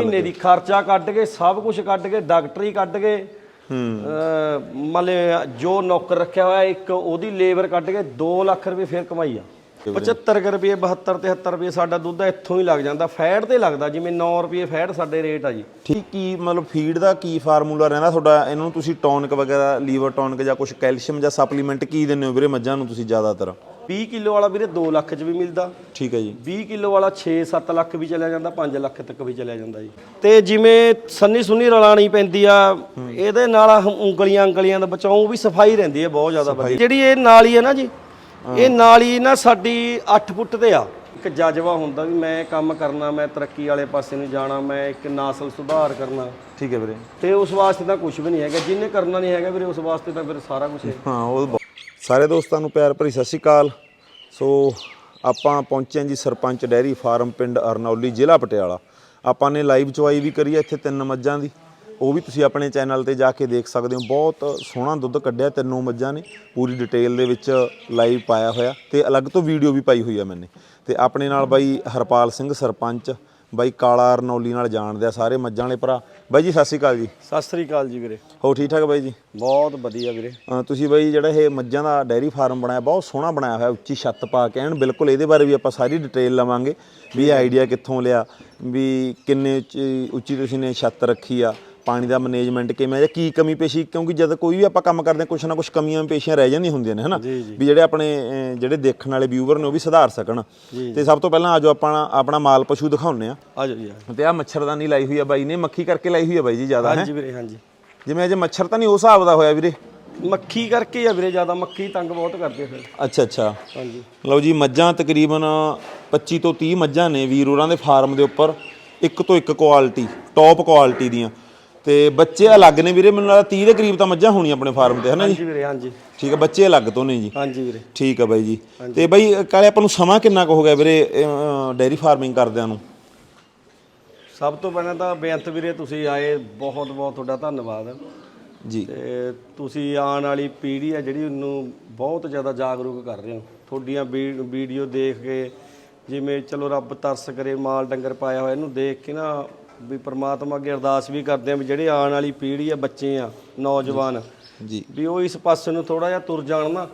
ਮਹੀਨੇ ਦੀ ਖਰਚਾ ਕੱਢ ਕੇ, ਸਭ ਕੁਝ ਕੱਢ ਕੇ, ਡਾਕਟਰੀ ਕੱਢ ਕੇ ਹੂੰ ਮਤਲਬ ਜੋ ਨੌਕਰ ਰੱਖਿਆ ਹੋਇਆ, ਇੱਕ ਉਹਦੀ ਲੇਬਰ ਕੱਢ ਕੇ 2 ਲੱਖ ਰੁਪਏ ਫੇਰ ਕਮਾਈ ਆ। 75 ਕੁ ਰੁਪਏ 72 73 ਰੁਪਏ ਸਾਡਾ ਦੁੱਧ ਇੱਥੋਂ ਹੀ ਲੱਗ ਜਾਂਦਾ। ਫੈਟ ਤੇ ਲੱਗਦਾ ਜਿਵੇਂ 9 ਰੁਪਏ ਫੈਟ ਸਾਡੇ ਰੇਟ ਆ ਜੀ। ਠੀਕ ਕੀ ਮਤਲਬ ਫੀਡ ਦਾ ਕੀ ਫਾਰਮੂਲਾ ਰਹਿੰਦਾ ਤੁਹਾਡਾ? ਇਹਨਾਂ ਨੂੰ ਤੁਸੀਂ ਟੌਨਿਕ ਵਗੈਰਾ ਲੀਵਰ ਟੌਨਿਕ ਜਾਂ ਕੁਝ ਕੈਲਸ਼ੀਅਮ ਜਾਂ ਸਪਲੀਮੈਂਟ ਕੀ ਦਿੰਦੇ ਹੋ ਵੀਰੇ ਮੱਝਾਂ ਨੂੰ ਤੁਸੀਂ ਜ਼ਿਆਦਾਤਰ? 20 ਕਿਲੋ ਵਾਲਾ ਵੀਰੇ 2 ਲੱਖ ਚ ਵੀ ਮਿਲਦਾ। ਠੀਕ ਹੈ ਜੀ। 20 ਕਿਲੋ ਵਾਲਾ 6-7 ਲੱਖ ਵੀ ਚਲਿਆ ਜਾਂਦਾ 5 ਲੱਖ ਤੱਕ ਵੀ ਚਲਿਆ ਜਾਂਦਾ ਜੀ। ਤੇ ਜਿਵੇਂ ਸੰਨੀ ਸੁੰਨੀ ਰਲਾਣੀ ਪੈਂਦੀ ਆ ਇਹਦੇ ਨਾਲ ਉਂਗਲੀਆਂ ਉਂਗਲੀਆਂ ਦਾ ਬਚਾਉ ਵੀ ਸਫ਼ਾਈ ਰਹਿੰਦੀ ਹੈ ਬਹੁਤ ਜ਼ਿਆਦਾ ਵਧੀਆ। ਜਿਹੜੀ ਇਹ ਨਾਲੀ ਹੈ ਨਾ ਜੀ ਇਹ ਨਾਲੀ ਨਾ ਸਾਡੀ 8 ਫੁੱਟ ਤੇ ਆ। ਇੱਕ ਜਜ਼ਬਾ ਹੁੰਦਾ ਵੀ ਮੈਂ ਕੰਮ ਕਰਨਾ ਮੈਂ ਤਰੱਕੀ ਵਾਲੇ ਪਾਸੇ ਨੂੰ ਜਾਣਾ ਮੈਂ ਇੱਕ ਨਸਲ ਸੁਧਾਰ ਕਰਨਾ। ਠੀਕ ਹੈ ਵੀਰੇ। ਤੇ ਉਸ ਵਾਸਤੇ ਤਾਂ ਕੁਝ ਵੀ ਨਹੀਂ ਹੈਗਾ। ਜਿਹਨੇ ਕਰਨਾ ਨਹੀਂ ਹੈਗਾ ਵੀਰੇ ਉਸ ਵਾਸਤੇ ਤਾਂ ਫਿਰ ਸਾਰਾ ਕੁਝ ਹੈ। ਹਾਂ ਉਹ ਸਾਰੇ ਦੋਸਤਾਂ ਨੂੰ ਪਿਆਰ ਭਰੀ ਸਤਿ ਸ਼੍ਰੀ ਅਕਾਲ। ਸੋ ਆਪਾਂ ਪਹੁੰਚੇ ਹਾਂ ਜੀ ਸਰਪੰਚ ਡੈਰੀ ਫਾਰਮ ਪਿੰਡ ਅਰਨੌਲੀ ਜ਼ਿਲ੍ਹਾ ਪਟਿਆਲਾ। ਆਪਾਂ ਨੇ ਲਾਈਵ ਚਵਾਈ ਵੀ ਕਰੀ ਹੈ ਇੱਥੇ ਤਿੰਨ ਮੱਝਾਂ ਦੀ। ਉਹ ਵੀ ਤੁਸੀਂ ਆਪਣੇ ਚੈਨਲ ਤੇ ਜਾ ਕੇ ਦੇਖ ਸਕਦੇ ਹੋ। ਬਹੁਤ ਸੋਹਣਾ ਦੁੱਧ ਕੱਢਿਆ ਤਿੰਨੋਂ ਮੱਝਾਂ ਨੇ। ਪੂਰੀ ਡਿਟੇਲ ਦੇ ਵਿੱਚ ਲਾਈਵ ਪਾਇਆ ਹੋਇਆ ਤੇ ਅਲੱਗ ਤੋਂ ਵੀਡੀਓ ਵੀ ਪਾਈ ਹੋਈ ਆ ਮੈਨੇ। ਤੇ ਆਪਣੇ ਨਾਲ ਬਾਈ ਹਰਪਾਲ ਸਿੰਘ ਸਰਪੰਚ ਬਾਈ ਕਾਲਾ ਅਰਨੌਲੀ ਨਾਲ ਜਾਣਦੇ ਆ ਸਾਰੇ ਮੱਝਾਂ ਵਾਲੇ ਭਰਾ। ਬਾਈ ਜੀ ਸਤਿ ਸ਼੍ਰੀ ਅਕਾਲ ਜੀ। ਸਤਿ ਸ੍ਰੀ ਅਕਾਲ ਜੀ ਵੀਰੇ। ਹੋ ਠੀਕ ਠਾਕ ਬਾਈ ਜੀ? ਬਹੁਤ ਵਧੀਆ ਵੀਰੇ। ਅ, ਤੁਸੀਂ ਬਾਈ ਜਿਹੜਾ ਇਹ ਮੱਝਾਂ ਦਾ ਡੈਰੀ ਫਾਰਮ ਬਣਾਇਆ ਬਹੁਤ ਸੋਹਣਾ ਬਣਾਇਆ ਹੋਇਆ ਉੱਚੀ ਛੱਤ ਪਾ ਕੇ। ਐਨ ਬਿਲਕੁਲ ਇਹਦੇ ਬਾਰੇ ਵੀ ਆਪਾਂ ਸਾਰੀ ਡਿਟੇਲ ਲਵਾਂਗੇ ਵੀ ਇਹ ਆਈਡੀਆ ਕਿੱਥੋਂ ਲਿਆ ਵੀ ਕਿੰਨੇ ਉੱਚੀ ਉੱਚੀ ਤੁਸੀਂ ਨੇ ਛੱਤ ਰੱਖੀ ਆ ਪਾਣੀ ਦਾ ਮੈਨੇਜਮੈਂਟ ਕਿਵੇਂ ਆ ਜਾਂ ਕੀ ਕਮੀ ਪੇਸ਼ੀ ਕਿਉਂਕਿ ਜਦ ਕੋਈ ਵੀ ਆਪਾਂ ਕੰਮ ਕਰਦੇ ਹਾਂ ਕੁਛ ਨਾ ਕੁਛ ਕਮੀਆਂ ਪੇਸ਼ੀਆਂ ਰਹਿ ਜਾਂਦੀਆਂ ਹੁੰਦੀਆਂ ਨੇ ਹਨਾ? ਵੀ ਜਿਹੜੇ ਆਪਣੇ ਜਿਹੜੇ ਦੇਖਣ ਵਾਲੇ ਵਿਊਵਰ ਨੇ ਉਹ ਵੀ ਸੁਧਾਰ ਸਕਣ। ਤੇ ਸਭ ਤੋਂ ਪਹਿਲਾਂ ਆਜੋ ਆਪਾਂ ਆਪਣਾ ਮਾਲ ਪਸ਼ੂ ਦਿਖਾਉਂਦੇ ਆ ਆ ਜਾਓ ਜੀ ਆ ਜਾਓ। ਤੇ ਆ ਮੱਛਰਦਾਨੀ ਲਾਈ ਹੋਈ ਆ ਬਾਈ ਨੇ ਮੱਖੀ ਕਰਕੇ ਲਾਈ ਹੋਈ ਆ ਬਾਈ ਜੀ ਜ਼ਿਆਦਾ ਹੈ? ਹਾਂਜੀ ਵੀਰੇ ਹਾਂਜੀ। ਜਿਵੇਂ ਅਜੇ ਮੱਛਰ ਤਾਂ ਨਹੀਂ ਉਸ ਹਿਸਾਬ ਦਾ ਹੋਇਆ ਵੀਰੇ? ਮੱਖੀ ਕਰਕੇ ਆ ਵੀਰੇ ਜ਼ਿਆਦਾ ਮੱਖੀ ਤੰਗ ਬਹੁਤ ਕਰਦੇ ਫਿਰ। ਅੱਛਾ ਅੱਛਾ। ਹਾਂਜੀ। ਲਓ ਜੀ ਮੱਝਾਂ ਤਕਰੀਬਨ 25 ਤੋਂ 30 ਮੱਝਾਂ ਨੇ ਵੀਰ ਹੋਰਾਂ ਦੇ ਫਾਰਮ ਦੇ ਉੱਪਰ ਇੱਕ ਤੋਂ ਇੱਕ ਕੁਆਲਿਟੀ ਟੌਪ ਕੁਆਲਿਟੀ ਦੀਆਂ। ਤੇ ਬੱਚੇ ਅਲੱਗ ਨੇ ਵੀਰੇ ਮੈਨੂੰ ਲੱਗਦਾ 30 ਦੇ ਕਰੀਬ ਤਾਂ ਮੱਝਾਂ ਹੋਣੀਆਂ ਆਪਣੇ ਫਾਰਮ ਤੇ ਹਨਾ ਜੀ? ਹਾਂਜੀ ਵੀਰੇ ਹਾਂਜੀ। ਠੀਕ ਹੈ ਬੱਚੇ ਅਲੱਗ ਤੋਂ ਨੇ ਜੀ। ਹਾਂਜੀ ਵੀਰੇ। ਠੀਕ ਹੈ ਬਾਈ ਜੀ। ਤੇ ਬਾਈ ਕਾਲੇ ਆਪਾਂ ਨੂੰ ਸਮਾਂ ਕਿੰਨਾ ਕੁ ਹੋ ਗਿਆ ਵੀਰੇ ਡੇਅਰੀ ਫਾਰਮਿੰਗ ਕਰਦਿਆਂ ਨੂੰ? ਸਭ ਤੋਂ ਪਹਿਲਾਂ ਤਾਂ ਬੇਅੰਤ ਵੀਰੇ ਤੁਸੀਂ ਆਏ ਬਹੁਤ ਬਹੁਤ ਤੁਹਾਡਾ ਧੰਨਵਾਦ। ਜੀ। ਤੇ ਤੁਸੀਂ ਆਉਣ ਵਾਲੀ ਪੀੜ੍ਹੀ ਆ ਜਿਹੜੀ ਉਹਨੂੰ ਬਹੁਤ ਜ਼ਿਆਦਾ ਜਾਗਰੂਕ ਕਰ ਰਹੇ ਹੋ। ਤੁਹਾਡੀਆਂ ਵੀਡੀਓ ਦੇਖ ਕੇ ਜਿਵੇਂ ਚਲੋ ਰੱਬ ਤਰਸ ਕਰੇ ਮਾਲ ਡੰਗਰ ਪਾਇਆ ਹੋਇਆ ਇਹਨੂੰ ਦੇਖ ਕੇ ਨਾ ਵੀ ਪ੍ਰਮਾਤਮਾ ਅੱਗੇ ਅਰਦਾਸ ਵੀ ਕਰਦੇ ਆ ਵੀ ਜਿਹੜੇ ਆਉਣ ਵਾਲੀ ਪੀੜ੍ਹੀ ਆ ਬੱਚੇ ਆ ਨੌਜਵਾਨ ਜੀ। ਵੀ ਉਹ ਇਸ ਪਾਸੇ ਨੂੰ ਥੋੜਾ ਜਿਹਾ ਤੁਰ ਜਾਣ ਨਾ।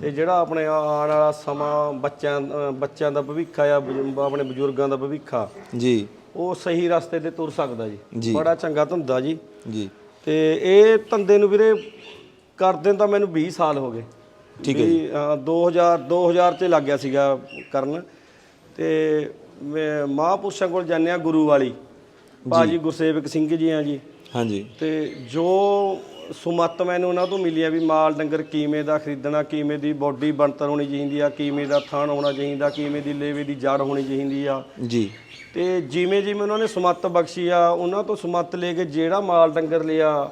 ਤੇ ਜਿਹੜਾ ਆਪਣੇ ਆਉਣ ਵਾਲਾ ਸਮਾਂ ਬੱਚਿਆਂ ਬੱਚਿਆਂ ਦਾ ਭਵਿੱਖ ਆ ਆਪਣੇ ਬਜ਼ੁਰਗਾਂ ਦਾ ਭਵਿੱਖ ਆ ਜੀ। ਉਹ ਸਹੀ ਰਸਤੇ ਤੇ ਤੁਰ ਸਕਦਾ ਜੀ। ਜੀ। ਬੜਾ ਚੰਗਾ ਧੰਦਾ ਜੀ। ਜੀ। ਤੇ ਇਹ ਧੰਦੇ ਨੂੰ ਵੀਰੇ ਕਰਦੇ ਤਾਂ ਮੈਨੂੰ 20 ਸਾਲ ਹੋ ਗਏ। ਠੀਕ ਹੈ ਅ, 2000 2000 ਤੇ ਲੱਗ ਗਿਆ ਸੀਗਾ ਕਰਨ। ਤੇ ਮਹਾਂਪੁਰਸ਼ਾਂ ਕੋਲ ਜਾਂਦੇ ਆ ਗੁਰੂ ਵਾਲੀ। ਭਾਜੀ ਗੁਰਸੇਵਕ ਸਿੰਘ ਜੀ ਆ ਜੀ। ਹਾਂਜੀ। ਤੇ ਜੋ ਸੁਮਤ ਮੈਨੂੰ ਉਹਨਾਂ ਤੋਂ ਮਿਲੀ ਆ ਵੀ ਮਾਲ ਡੰਗਰ ਕੀਵੇਂ ਦਾ ਖਰੀਦਣਾ ਕੀਵੇਂ ਦੀ ਬੋਡੀ ਬਣਤਰ ਹੋਣੀ ਚਾਹੀਦੀ ਆ ਕੀਵੇਂ ਦਾ ਥਣ ਹੋਣਾ ਚਾਹੀਦਾ ਕੀਵੇਂ ਦੀ ਲੇਵੇ ਦੀ ਜੜ ਹੋਣੀ ਚਾਹੀਦੀ ਆ। ਜੀ। ਤੇ ਜਿਵੇਂ ਜਿਵੇਂ ਉਹਨਾਂ ਨੇ ਸੁਮਤ ਬਖਸ਼ੀ ਆ ਉਹਨਾਂ ਤੋਂ ਸੁਮਤ ਲੈ ਕੇ ਜਿਹੜਾ ਮਾਲ ਡੰਗਰ ਲਿਆ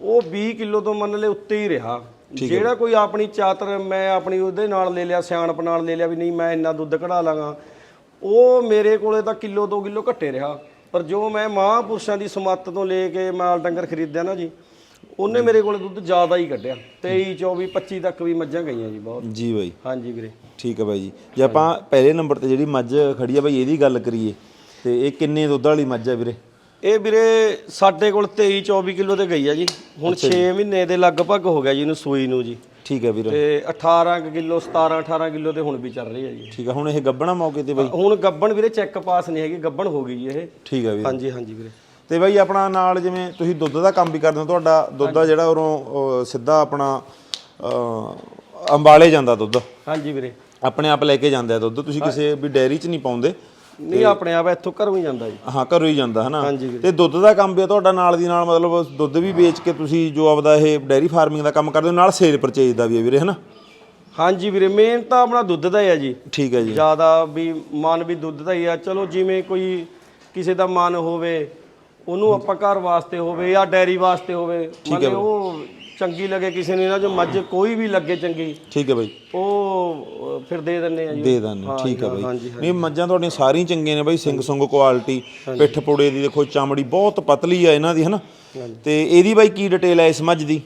ਉਹ 20 ਕਿਲੋ ਤੋਂ ਮੰਨ ਲੈ ਉੱਤੇ ਹੀ ਰਿਹਾ। ਜਿਹੜਾ ਕੋਈ ਆਪਣੀ ਚਾਤਰ ਮੈਂ ਆਪਣੀ ਉਹਦੇ ਨਾਲ ਲੈ ਲਿਆ ਸਿਆਣਪ ਨਾਲ ਲੈ ਲਿਆ ਵੀ ਨਹੀਂ ਮੈਂ ਇੰਨਾ ਦੁੱਧ ਕਢਾ ਲਾਂਗਾ ਉਹ ਮੇਰੇ ਕੋਲੇ ਤਾਂ ਕਿਲੋ 2 ਕਿਲੋ ਘੱਟੇ ਰਿਹਾ। ਪਰ ਜੋ ਮੈਂ ਮਹਾਂਪੁਰਸ਼ਾਂ ਦੀ ਸੁਮਤ ਤੋਂ ਲੈ ਕੇ ਮਾਲ ਡੰਗਰ ਖਰੀਦਿਆ ਨਾ ਜੀ ਉਹਨੇ ਮੇਰੇ ਕੋਲੇ ਦੁੱਧ ਜ਼ਿਆਦਾ ਹੀ ਕੱਢਿਆ। 23 24 25 ਤੱਕ ਵੀ ਮੱਝਾਂ ਗਈਆਂ ਜੀ ਬਹੁਤ। ਜੀ ਬਾਈ। ਹਾਂਜੀ ਵੀਰੇ। ਠੀਕ ਹੈ ਬਾਈ ਜੀ। ਜੇ ਆਪਾਂ ਪਹਿਲੇ ਨੰਬਰ ਤੇ ਜਿਹੜੀ ਮੱਝ ਖੜੀ ਆ ਬਾਈ ਇਹਦੀ ਗੱਲ ਕਰੀਏ। ਤੇ ਇਹ ਕਿੰਨੇ ਦੁੱਧ ਵਾਲੀ ਮੱਝ ਆ ਵੀਰੇ? ਇਹ ਵੀਰੇ ਸਾਡੇ ਕੋਲ 23 24 ਕਿਲੋ ਤੇ ਗਈ ਆ ਜੀ। ਹੁਣ 6 ਮਹੀਨੇ ਦੇ ਲਗਭਗ ਹੋ ਗਿਆ ਜੀ ਇਹਨੂੰ ਸੂਈ ਨੂੰ ਜੀ। ਠੀਕ ਹੈ ਵੀਰੇ। ਤੇ 18 ਕੁ ਕਿਲੋ 17 18 ਕਿਲੋ ਤੇ ਹੁਣ ਵੀ ਚੱਲ ਰਹੀ ਆ ਜੀ। ਠੀਕ ਹੈ ਹੁਣ ਇਹ ਗੱਬਣਾ ਮੌਕੇ ਤੇ ਬਾਈ। ਹੁਣ ਗੱਬਣ ਵੀਰੇ ਚੈੱਕ ਪਾਸ ਨਹੀਂ ਹੈਗੀ ਗੱਬਣ ਹੋ ਗਈ ਜੀ ਇਹ। ਠੀਕ ਹੈ ਵੀਰੇ। ਹਾਂਜੀ ਹਾਂਜੀ ਵੀਰੇ। ਤੇ ਬਾਈ ਆਪਣਾ ਨਾਲ ਜਿਵੇਂ ਤੁਸੀਂ ਦੁੱਧ ਦਾ ਕੰਮ ਵੀ ਕਰਦੇ ਹੋ ਤੁਹਾਡਾ ਦੁੱਧ ਦਾ ਜਿਹੜਾ ਉਰੋਂ ਸਿੱਧਾ ਆਪਣਾ ਅੰਬਾਲੇ ਜਾਂਦਾ ਦੁੱਧ। ਹਾਂਜੀ ਵੀਰੇ। ਆਪਣੇ ਆਪ ਲੈ ਕੇ ਜਾਂਦੇ ਆ ਦੁੱਧ। ਤੁਸੀਂ ਕਿਸੇ ਵੀ ਡੈਰੀ 'ਚ ਨਹੀਂ ਪਾਉਂਦੇ। ਨਹੀਂ ਆਪਣੇ ਆਪ ਇੱਥੋਂ ਘਰੋਂ ਹੀ ਜਾਂਦਾ ਜੀ। ਹਾਂ ਘਰੋਂ ਹੀ ਜਾਂਦਾ ਹਨਾ? ਹਾਂਜੀ ਵੀਰੇ। ਤੇ ਦੁੱਧ ਦਾ ਕੰਮ ਵੀ ਆ ਤੁਹਾਡਾ ਨਾਲ ਦੀ ਨਾਲ ਮਤਲਬ ਦੁੱਧ ਵੀ ਵੇਚ ਕੇ ਤੁਸੀਂ ਜੋ ਆਪਦਾ ਇਹ ਡੈਰੀ ਫਾਰਮਿੰਗ ਦਾ ਕੰਮ ਕਰਦੇ ਹੋ ਨਾਲ ਸੇਲ ਪਰਚੇਜ ਦਾ ਵੀ ਹੈ ਵੀਰੇ ਹਨਾ? ਹਾਂਜੀ ਵੀਰੇ ਮੇਨ ਤਾਂ ਆਪਣਾ ਦੁੱਧ ਦਾ ਹੀ ਆ ਜੀ। ਠੀਕ ਹੈ ਜੀ। ਜ਼ਿਆਦਾ ਵੀ ਮਨ ਵੀ ਦੁੱਧ ਦਾ ਹੀ ਆ। ਚਲੋ ਜਿਵੇਂ ਕੋਈ ਕਿਸੇ ਦਾ ਮਨ ਹੋਵੇ ਉਹਨੂੰ ਆਪਾਂ ਘਰ ਵਾਸਤੇ ਹੋਵੇ ਜਾਂ ਡੈਰੀ ਵਾਸਤੇ ਹੋਵੇ ਮਤਲਬ ਉਹ ਚੰਗੀ ਲੱਗੇ ਕਿਸੇ ਨੂੰ ਇਹਨਾਂ ਜੋ ਮੱਝ ਕੋਈ ਵੀ ਲੱਗੇ ਚੰਗੀ ਠੀਕ ਹੈ ਬਾਈ। ਉਹ ਫਿਰ ਦੇ ਦਿੰਨੇ ਆ ਜੀ। ਦੇ ਦਾਨੇ ਠੀਕ ਹੈ ਬਾਈ। ਨਹੀਂ ਮੱਝਾਂ ਤੁਹਾਡੀਆਂ ਸਾਰੀਆਂ ਚੰਗੀਆਂ ਨੇ ਬਾਈ ਸਿੰਘ ਸੁੰਗ ਕੁਆਲਿਟੀ ਪਿੱਠ ਪੁੜੇ ਦੀ ਦੇਖੋ ਚਮੜੀ ਬਹੁਤ ਪਤਲੀ ਆ ਇਹਨਾਂ ਦੀ ਹਨਾ? ਤੇ ਇਹਦੀ ਬਾਈ ਕੀ ਡਿਟੇਲ ਹੈ ਇਸ ਮੱਝ ਦੀ?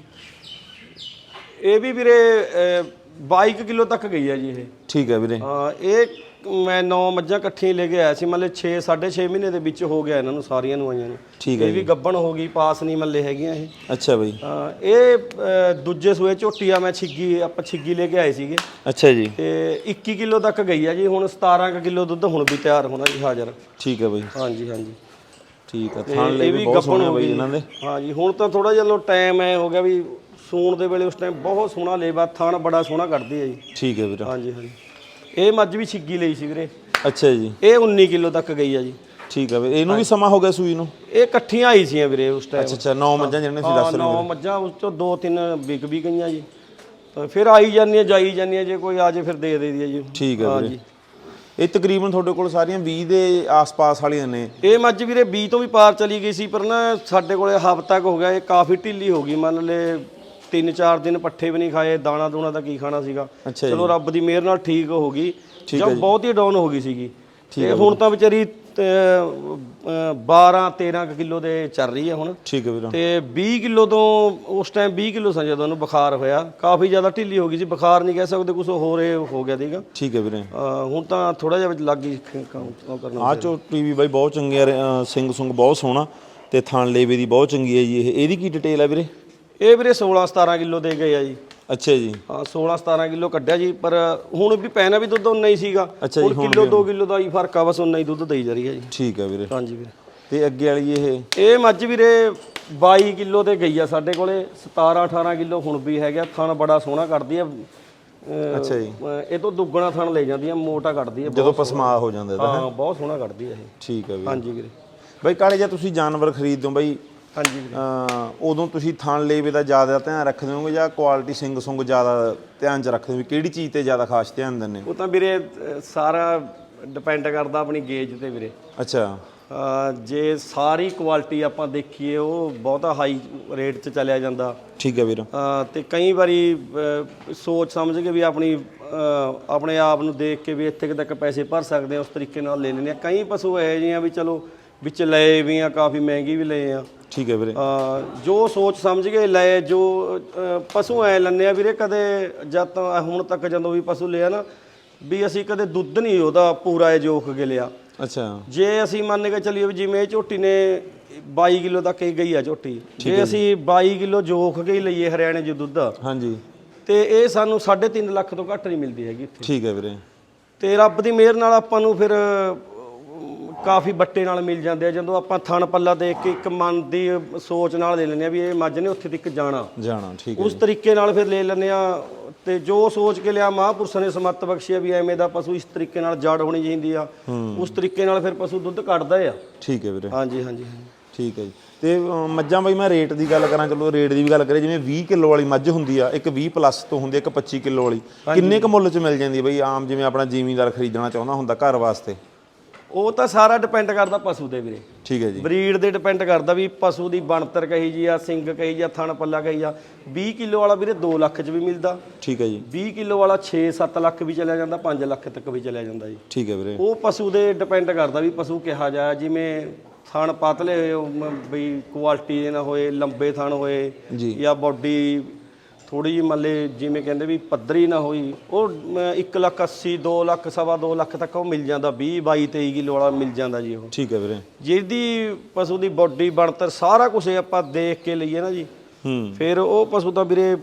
ਇਹ ਵੀ ਵੀਰੇ ਅਹ, 22 ਕੁ ਕਿਲੋ ਤੱਕ ਗਈ ਆ ਜੀ ਇਹ। ਠੀਕ ਹੈ ਵੀਰੇ। ਹਾਂ ਇਹ ਮੈਂ 9 ਮੱਝਾਂ ਇਕੱਠੀਆਂ ਹੀ ਲੈ ਕੇ ਆਇਆ ਸੀ ਮਤਲਬ 6 6.5 ਮਹੀਨੇ ਦੇ ਵਿੱਚ ਹੋ ਗਿਆ ਇਹਨਾਂ ਨੂੰ ਸਾਰੀਆਂ ਨੂੰ ਆਈਆਂ ਨੂੰ। ਠੀਕ ਹੈ ਇਹ ਵੀ ਗੱਬਣ ਹੋ ਗਈ ਪਾਸ ਨਹੀਂ ਮੱਲੇ ਹੈਗੀਆਂ ਇਹ। ਅੱਛਾ ਬਈ। ਹਾਂ, ਇਹ ਅ, ਦੂਜੇ ਸੂਏ ਝੋਟੀ ਆ ਮੈਂ ਛਿੱਗੀ ਆਪਾਂ ਛਿੱਗੀ ਲੈ ਕੇ ਆਏ ਸੀਗੇ। ਅੱਛਾ ਜੀ। ਤੇ 21 ਕਿਲੋ ਤੱਕ ਗਈ ਆ ਜੀ ਹੁਣ 17 ਕੁ ਕਿਲੋ ਦੁੱਧ ਹੁਣ ਵੀ ਤਿਆਰ ਹੋਣਾ ਜੀ ਹਾਜ਼ਰ। ਠੀਕ ਹੈ ਬਈ। ਹਾਂਜੀ ਹਾਂਜੀ। ਠੀਕ ਆ ਤੇ ਥਾਣ ਲੈ ਇਹ ਵੀ ਵੀ ਬਹੁਤ ਗੱਬਣ ਸੋਹਣੇ ਹੋ ਬਈ ਗਈ। ਇਹਨਾਂ ਦੇ। ਹਾਂਜੀ ਹੁਣ ਤਾਂ ਥੋੜਾ ਜਿਹਾ ਲੋ ਟਾਈਮ ਐ ਹੋ ਗਿਆ ਵੀ ਸੂਣ ਦੇ ਵੇਲੇ ਉਸ ਟਾਈਮ ਬਹੁਤ ਸੋਹਣਾ ਲੇਵਾ ਥਣ ਬੜਾ ਸੋਹਣਾ ਕੱਢਦੀ ਹੈ ਜੀ। ਠੀਕ ਹੈ ਵੀਰ। ਹਾਂਜੀ ਹਾਂਜੀ। ਇਹ ਮੱਝ ਵੀ ਛਿੱਗੀ ਲਈ ਸੀ ਵੀਰੇ। ਅੱਛਾ ਜੀ। ਇਹ 19 ਕਿਲੋ ਤੱਕ ਗਈ ਆ ਜੀ। ਠੀਕ ਹੈ ਵੀਰ ਇਹਨੂੰ ਵੀ ਸਮਾਂ ਹੋ ਗਿਆ ਸੂਈ ਨੂੰ? ਇਹ ਇਕੱਠੀਆਂ ਆਈ ਸੀਆਂ ਵੀਰੇ ਉਸ ਟਾਈਮ ਅੱਛਾ ਅੱਛਾ ਨੌ ਮੱਝਾਂ ਜਿਹੜੀਆਂ ਸੀ ਹਾਂ ਦੱਸ ਰਹੇ ਨੌ ਮੱਝਾਂ ਉਸ ਚੋਂ ਦੋ ਤਿੰਨ ਵਿਕ ਵੀ ਗਈਆਂ ਜੀ। ਤਾਂ ਫਿਰ ਆਈ ਜਾਂਦੀਆਂ ਜਾਈ ਜਾਂਦੀਆਂ ਜੇ ਕੋਈ ਆ ਜੇ ਫਿਰ ਦੇ ਦੇ ਦੀ ਜੀ। ਠੀਕ ਹੈ ਵੀਰੇ। ਇਹ ਤਕਰੀਬਨ ਤੁਹਾਡੇ ਕੋਲ ਸਾਰੀਆਂ 20 ਦੇ ਆਸ-ਪਾਸ ਵਾਲੀਆਂ ਨੇ? ਇਹ ਮੱਝ ਵੀਰੇ 20 ਤੋਂ ਵੀ ਪਾਰ ਚਲੀ ਗਈ ਸੀ ਪਰ ਨਾ ਸਾਡੇ ਕੋਲੇ ਹਫ਼ਤਾ ਕੁ ਹੋ ਗਿਆ ਇਹ ਕਾਫੀ ਢਿੱਲੀ ਹੋ ਗਈ ਮੰਨ ਲੈ ਤਿੰਨ ਚਾਰ ਦਿਨ ਪੱਠੇ ਵੀ ਨਹੀਂ ਖਾਏ ਦਾਣਾ ਦੂਣਾ ਤਾਂ ਕੀ ਖਾਣਾ ਸੀਗਾ? ਅੱਛਾ ਚਲੋ ਰੱਬ ਦੀ ਮਿਹਰ ਨਾਲ ਠੀਕ ਹੋ ਗਈ। ਜਦ ਬਹੁਤ ਹੀ ਡਾਊਨ ਹੋ ਗਈ ਸੀਗੀ। ਤੇ ਹੁਣ ਤਾਂ ਵਿਚਾਰੀ 12 13 ਕਿਲੋ ਦੇ ਚੱਲ ਰਹੀ ਹੈ ਹੁਣ। ਠੀਕ ਹੈ ਵੀਰ। ਤੇ 20 ਕਿਲੋ ਤੋਂ ਉਸ ਟਾਈਮ 20 ਕਿਲੋ ਸੀ ਜਦੋਂ ਉਹਨੂੰ ਬੁਖਾਰ ਹੋਇਆ। ਕਾਫੀ ਜ਼ਿਆਦਾ ਢਿੱਲੀ ਹੋ ਗਈ ਸੀ ਬੁਖਾਰ ਨਹੀਂ ਕਹਿ ਸਕਦੇ ਕੁਝ ਹੋਰ ਇਹ ਹੋ ਗਿਆ ਸੀਗਾ। ਠੀਕ ਹੈ ਵੀਰੇ। ਅਹ ਹੁਣ ਤਾਂ ਥੋੜਾ ਜਿਹਾ ਵਿੱਚ ਲੱਗ ਗਈ ਖ- ਕੰਮ ਉਹ ਕਰਨਾ ਆਹ ਝੋਟੀ ਵੀ ਬਾਈ ਬਹੁਤ ਚੰਗੀ ਆ ਅਹ ਸਿੰਘ ਸੁੰਗ ਬਹੁਤ ਸੋਹਣਾ। ਤੇ ਥਾਣ ਲੇਵੇ ਦੀ ਬਹੁਤ ਚੰਗੀ ਹੈ ਜੀ ਇਹ। ਇਹਦੀ ਕੀ ਡਿਟੇਲ ਹੈ ਵੀਰੇ? ਇਹ ਵੀਰੇ 16 17 ਕਿਲੋ ਦੇ ਗਏ ਆ ਜੀ। ਅੱਛਾ ਜੀ। ਹਾਂ 16 17 ਕਿਲੋ ਕੱਢਿਆ ਜੀ ਪਰ ਹੁਣ ਵੀ ਪੈਣਾ ਵੀ ਦੁੱਧ ਉਨਾ ਹੀ ਸੀਗਾ। ਅੱਛਾ ਜੀ, ਹੁਣ ਕਿਲੋ 2 ਕਿਲੋ ਦਾ ਹੀ ਫ਼ਰਕ ਆ ਬਸ ਉਨਾ ਹੀ ਦੁੱਧ ਦੇਈ ਜਾ ਰਹੀ ਹੈ ਜੀ। ਠੀਕ ਹੈ ਵੀਰੇ। ਹਾਂਜੀ ਵੀਰੇ। ਤੇ ਅੱਗੇ ਵਾਲੀ ਇਹ? ਇਹ ਮੱਝ ਵੀਰੇ 22 ਕਿਲੋ ਤੇ ਗਈ ਆ ਸਾਡੇ ਕੋਲੇ 17 18 ਕਿਲੋ ਹੁਣ ਵੀ ਹੈਗਾ ਥਣ ਬੜਾ ਸੋਹਣਾ ਕੱਢਦੀ ਆ। ਅਹ, ਅੱਛਾ ਜੀ। ਅਹ, ਇਹ ਤੋਂ ਦੁੱਗਣਾ ਥਣ ਲੈ ਜਾਂਦੀ ਆ ਮੋਟਾ ਕੱਢਦੀ ਆ ਜਦੋਂ ਪਸਮਾ ਹੋ ਜਾਂਦਾ ਇਹਦਾ ਹਾਂ ਬਹੁਤ ਸੋਹਣਾ ਕੱਢਦੀ ਆ ਇਹ। ਠੀਕ ਹੈ ਵੀਰੇ। ਹਾਂਜੀ ਵੀਰੇ। ਬਾਈ ਕਾਲੇ ਜੇ ਤੁਸੀਂ ਜਾਨਵਰ ਖਰੀਦਦੇ ਹੋ ਬਾਈ ਹਾਂਜੀ ਵੀਰੇ। ਉਦੋਂ ਤੁਸੀਂ ਥਾਣ ਲੇਵੇ ਦਾ ਜ਼ਿਆਦਾ ਧਿਆਨ ਰੱਖਦੇ ਹੋਗੇ ਜਾਂ ਕੁਆਲਿਟੀ ਸਿੰਘ ਸੁੰਗ ਜ਼ਿਆਦਾ ਧਿਆਨ ਚ ਰੱਖਦੇ ਹੋ ਵੀ ਕਿਹੜੀ ਚੀਜ਼ ਤੇ ਜ਼ਿਆਦਾ ਖਾਸ ਧਿਆਨ ਦਿੰਦੇ ਹੋ? ਉਹ ਤਾਂ ਵੀਰੇ ਅਹ, ਸਾਰਾ ਡਿਪੈਂਡ ਕਰਦਾ ਆਪਣੀ ਗੇਜ ਤੇ ਵੀਰੇ। ਅੱਛਾ। ਅਹ ਜੇ ਸਾਰੀ ਕੁਆਲਿਟੀ ਆਪਾਂ ਦੇਖੀਏ ਉਹ ਬਹੁਤਾ ਹਾਈ ਰੇਟ 'ਚ ਚਲਿਆ ਜਾਂਦਾ। ਠੀਕ ਹੈ ਵੀਰ। ਅਹ ਤੇ ਕਈ ਵਾਰੀ ਅਹ, ਸੋਚ ਸਮਝ ਕੇ ਵੀ ਆਪਣੀ ਅਹ, ਆਪਣੇ ਆਪ ਨੂੰ ਦੇਖ ਕੇ ਵੀ ਇੱਥੇ ਕੁ ਤੱਕ ਪੈਸੇ ਭਰ ਸਕਦੇ ਆ ਉਸ ਤਰੀਕੇ ਨਾਲ ਲੈ ਲੈਂਦੇ ਆ ਕਈ ਪਸ਼ੂ ਇਹੋ ਜਿਹੇ ਆ ਵੀ ਚਲੋ ਵਿੱਚ ਲਏ ਵੀ ਆ ਕਾਫੀ ਮਹਿੰਗੀ ਵੀ ਲਏ ਆ। ਠੀਕ ਹੈ ਵੀਰੇ। ਜੋ ਸੋਚ ਸਮਝ ਕੇ ਲਏ ਜੋ ਪਸ਼ੂ ਐ ਲੰਨੇ ਆ ਵੀਰੇ ਕਦੇ ਜਦ ਤੋਂ ਹੁਣ ਤੱਕ ਜਦੋਂ ਵੀ ਪਸ਼ੂ ਲਿਆ ਨਾ ਵੀ ਅਸੀਂ ਕਦੇ ਦੁੱਧ ਨਹੀਂ ਉਹਦਾ ਪੂਰਾ ਜੋਖ ਕੇ ਲਿਆ। ਅੱਛਾ। ਜੇ ਅਸੀਂ ਮੰਨ ਕੇ ਚੱਲੀਏ ਵੀ ਜਿਵੇਂ ਝੋਟੀ ਨੇ 22 ਕਿਲੋ ਤੱਕ ਹੀ ਗਈ ਆ ਝੋਟੀ ਜੇ ਅਸੀਂ 22 ਕਿਲੋ ਜੋਖ ਕੇ ਹੀ ਲਈਏ ਹਰਿਆਣੇ 'ਚ ਦੁੱਧ ਹਾਂਜੀ। ਤੇ ਇਹ ਸਾਨੂੰ 3.5 ਲੱਖ ਤੋਂ ਘੱਟ ਨਹੀਂ ਮਿਲਦੀ ਹੈਗੀ ਇੱਥੇ। ਠੀਕ ਹੈ ਵੀਰੇ। ਤੇ ਰੱਬ ਦੀ ਮਿਹਰ ਨਾਲ ਆਪਾਂ ਨੂੰ ਫਿਰ ਕਾਫੀ ਬੱਟੇ ਨਾਲ ਮਿਲ ਜਾਂਦੇ ਆ। ਜਦੋਂ ਆਪਾਂ ਥਣ ਪੱਲਾ ਦੇਖ ਕੇ ਇੱਕ ਮਨ ਦੀ ਸੋਚ ਨਾਲ ਲੈ ਲੈਂਦੇ ਆ ਵੀ ਇਹ ਮੱਝ ਨੇ ਉੱਥੇ ਤੱਕ ਜਾਣਾ। ਜਾਣਾ ਠੀਕ ਹੈ ਉਸ ਤਰੀਕੇ ਨਾਲ ਫਿਰ ਲੈ ਲੈਂਦੇ ਆ ਤੇ ਜੋ ਸੋਚ ਕੇ ਲਿਆ ਮਹਾਂਪੁਰਸ਼ਾਂ ਨੇ ਸਮੱਤ ਬਖਸ਼ਿਆ ਵੀ ਐਵੇਂ ਦਾ ਪਸ਼ੂ ਇਸ ਤਰੀਕੇ ਨਾਲ ਜੜ ਹੋਣੀ ਚਾਹੀਦੀ ਆ। ਉਸ ਤਰੀਕੇ ਨਾਲ ਫਿਰ ਪਸ਼ੂ ਦੁੱਧ ਕੱਢਦਾ ਆ। ਠੀਕ ਹੈ ਵੀਰੇ। ਹਾਂਜੀ ਹਾਂਜੀ ਠੀਕ ਹੈ ਜੀ। ਤੇ ਮੱਝਾਂ ਬਈ ਮੈਂ ਰੇਟ ਦੀ ਗੱਲ ਕਰਾਂ ਚਲੋ ਰੇਟ ਦੀ ਵੀ ਗੱਲ ਕਰੀਏ ਜਿਵੇਂ 20 ਕਿਲੋ ਵਾਲੀ ਮੱਝ ਹੁੰਦੀ ਆ ਇੱਕ 20 ਪਲੱਸ ਤੋਂ ਹੁੰਦੀ ਆ ਇੱਕ 25 ਕਿਲੋ ਵਾਲੀ। ਕਿੰਨੇ ਕੁ ਮੁੱਲ 'ਚ ਮਿਲ ਜਾਂਦੀ ਬਈ ਆਮ ਜਿਵੇਂ ਆਪਣਾ ਜ਼ਿਮੀਂਦਾਰ ਖਰੀਦਣਾ ਚਾਹੁੰਦਾ ਹੁੰਦਾ ਘਰ ਵਾਸਤੇ? ਉਹ ਤਾਂ ਸਾਰਾ ਡਿਪੈਂਡ ਕਰਦਾ ਪਸ਼ੂ ਤੇ ਵੀਰੇ। ਠੀਕ ਹੈ ਜੀ। ਬਰੀਡ ਦੇ ਡਿਪੈਂਡ ਕਰਦਾ ਵੀ ਪਸ਼ੂ ਦੀ ਬਣਤਰ ਕਹੀ ਜੀ ਆ ਸਿੰਘ ਕਹੀ ਜਾਂ ਥਣ ਪੱਲਾ ਕਹੀ ਜਾ 20 ਕਿਲੋ ਵਾਲਾ ਵੀਰੇ 2 ਲੱਖ ਚ ਵੀ ਮਿਲਦਾ। ਠੀਕ ਹੈ ਜੀ। 20 ਕਿਲੋ ਵਾਲਾ 6-7 ਲੱਖ ਵੀ ਚਲਿਆ ਜਾਂਦਾ 5 ਲੱਖ ਤੱਕ ਵੀ ਚਲਿਆ ਜਾਂਦਾ ਜੀ। ਠੀਕ ਹੈ ਵੀਰੇ। ਉਹ ਪਸ਼ੂ ਦੇ ਡਿਪੈਂਡ ਕਰਦਾ ਵੀ ਪਸ਼ੂ ਕਿਹਾ ਜਾ ਜਿਵੇਂ ਥਣ ਪਤਲੇ ਹੋਏ ਉਹ ਮ- ਵੀ ਕੁਆਲਿਟੀ ਦੇ ਨਾ ਹੋਏ ਲੰਬੇ ਥਣ ਹੋਏ। ਜਾਂ। ਬਾਡੀ ਥੋੜੀ ਜਿਹੀ ਮੱਲੇ ਜਿਵੇਂ ਕਹਿੰਦੇ ਵੀ ਪੱਧਰੀ ਨਾ ਹੋਈ ਉਹ 1 ਲੱਖ 80 2 ਲੱਖ ਸਵਾ 2 ਲੱਖ ਤੱਕ ਉਹ ਮਿਲ ਜਾਂਦਾ 20 22 23 ਕਿਲੋ ਵਾਲਾ ਮਿਲ ਜਾਂਦਾ ਜੀ ਉਹ। ਠੀਕ ਹੈ ਵੀਰੇ। ਜਿਹਦੀ ਪਸ਼ੂ ਦੀ ਬਾਡੀ ਬਣਤਰ ਸਾਰਾ ਕੁਝ ਆਪਾਂ ਦੇਖ ਕੇ ਲਈਏ ਨਾ ਜੀ ਹੂੰ। ਫਿਰ ਉਹ ਪਸ਼ੂ ਤਾਂ ਵੀਰੇ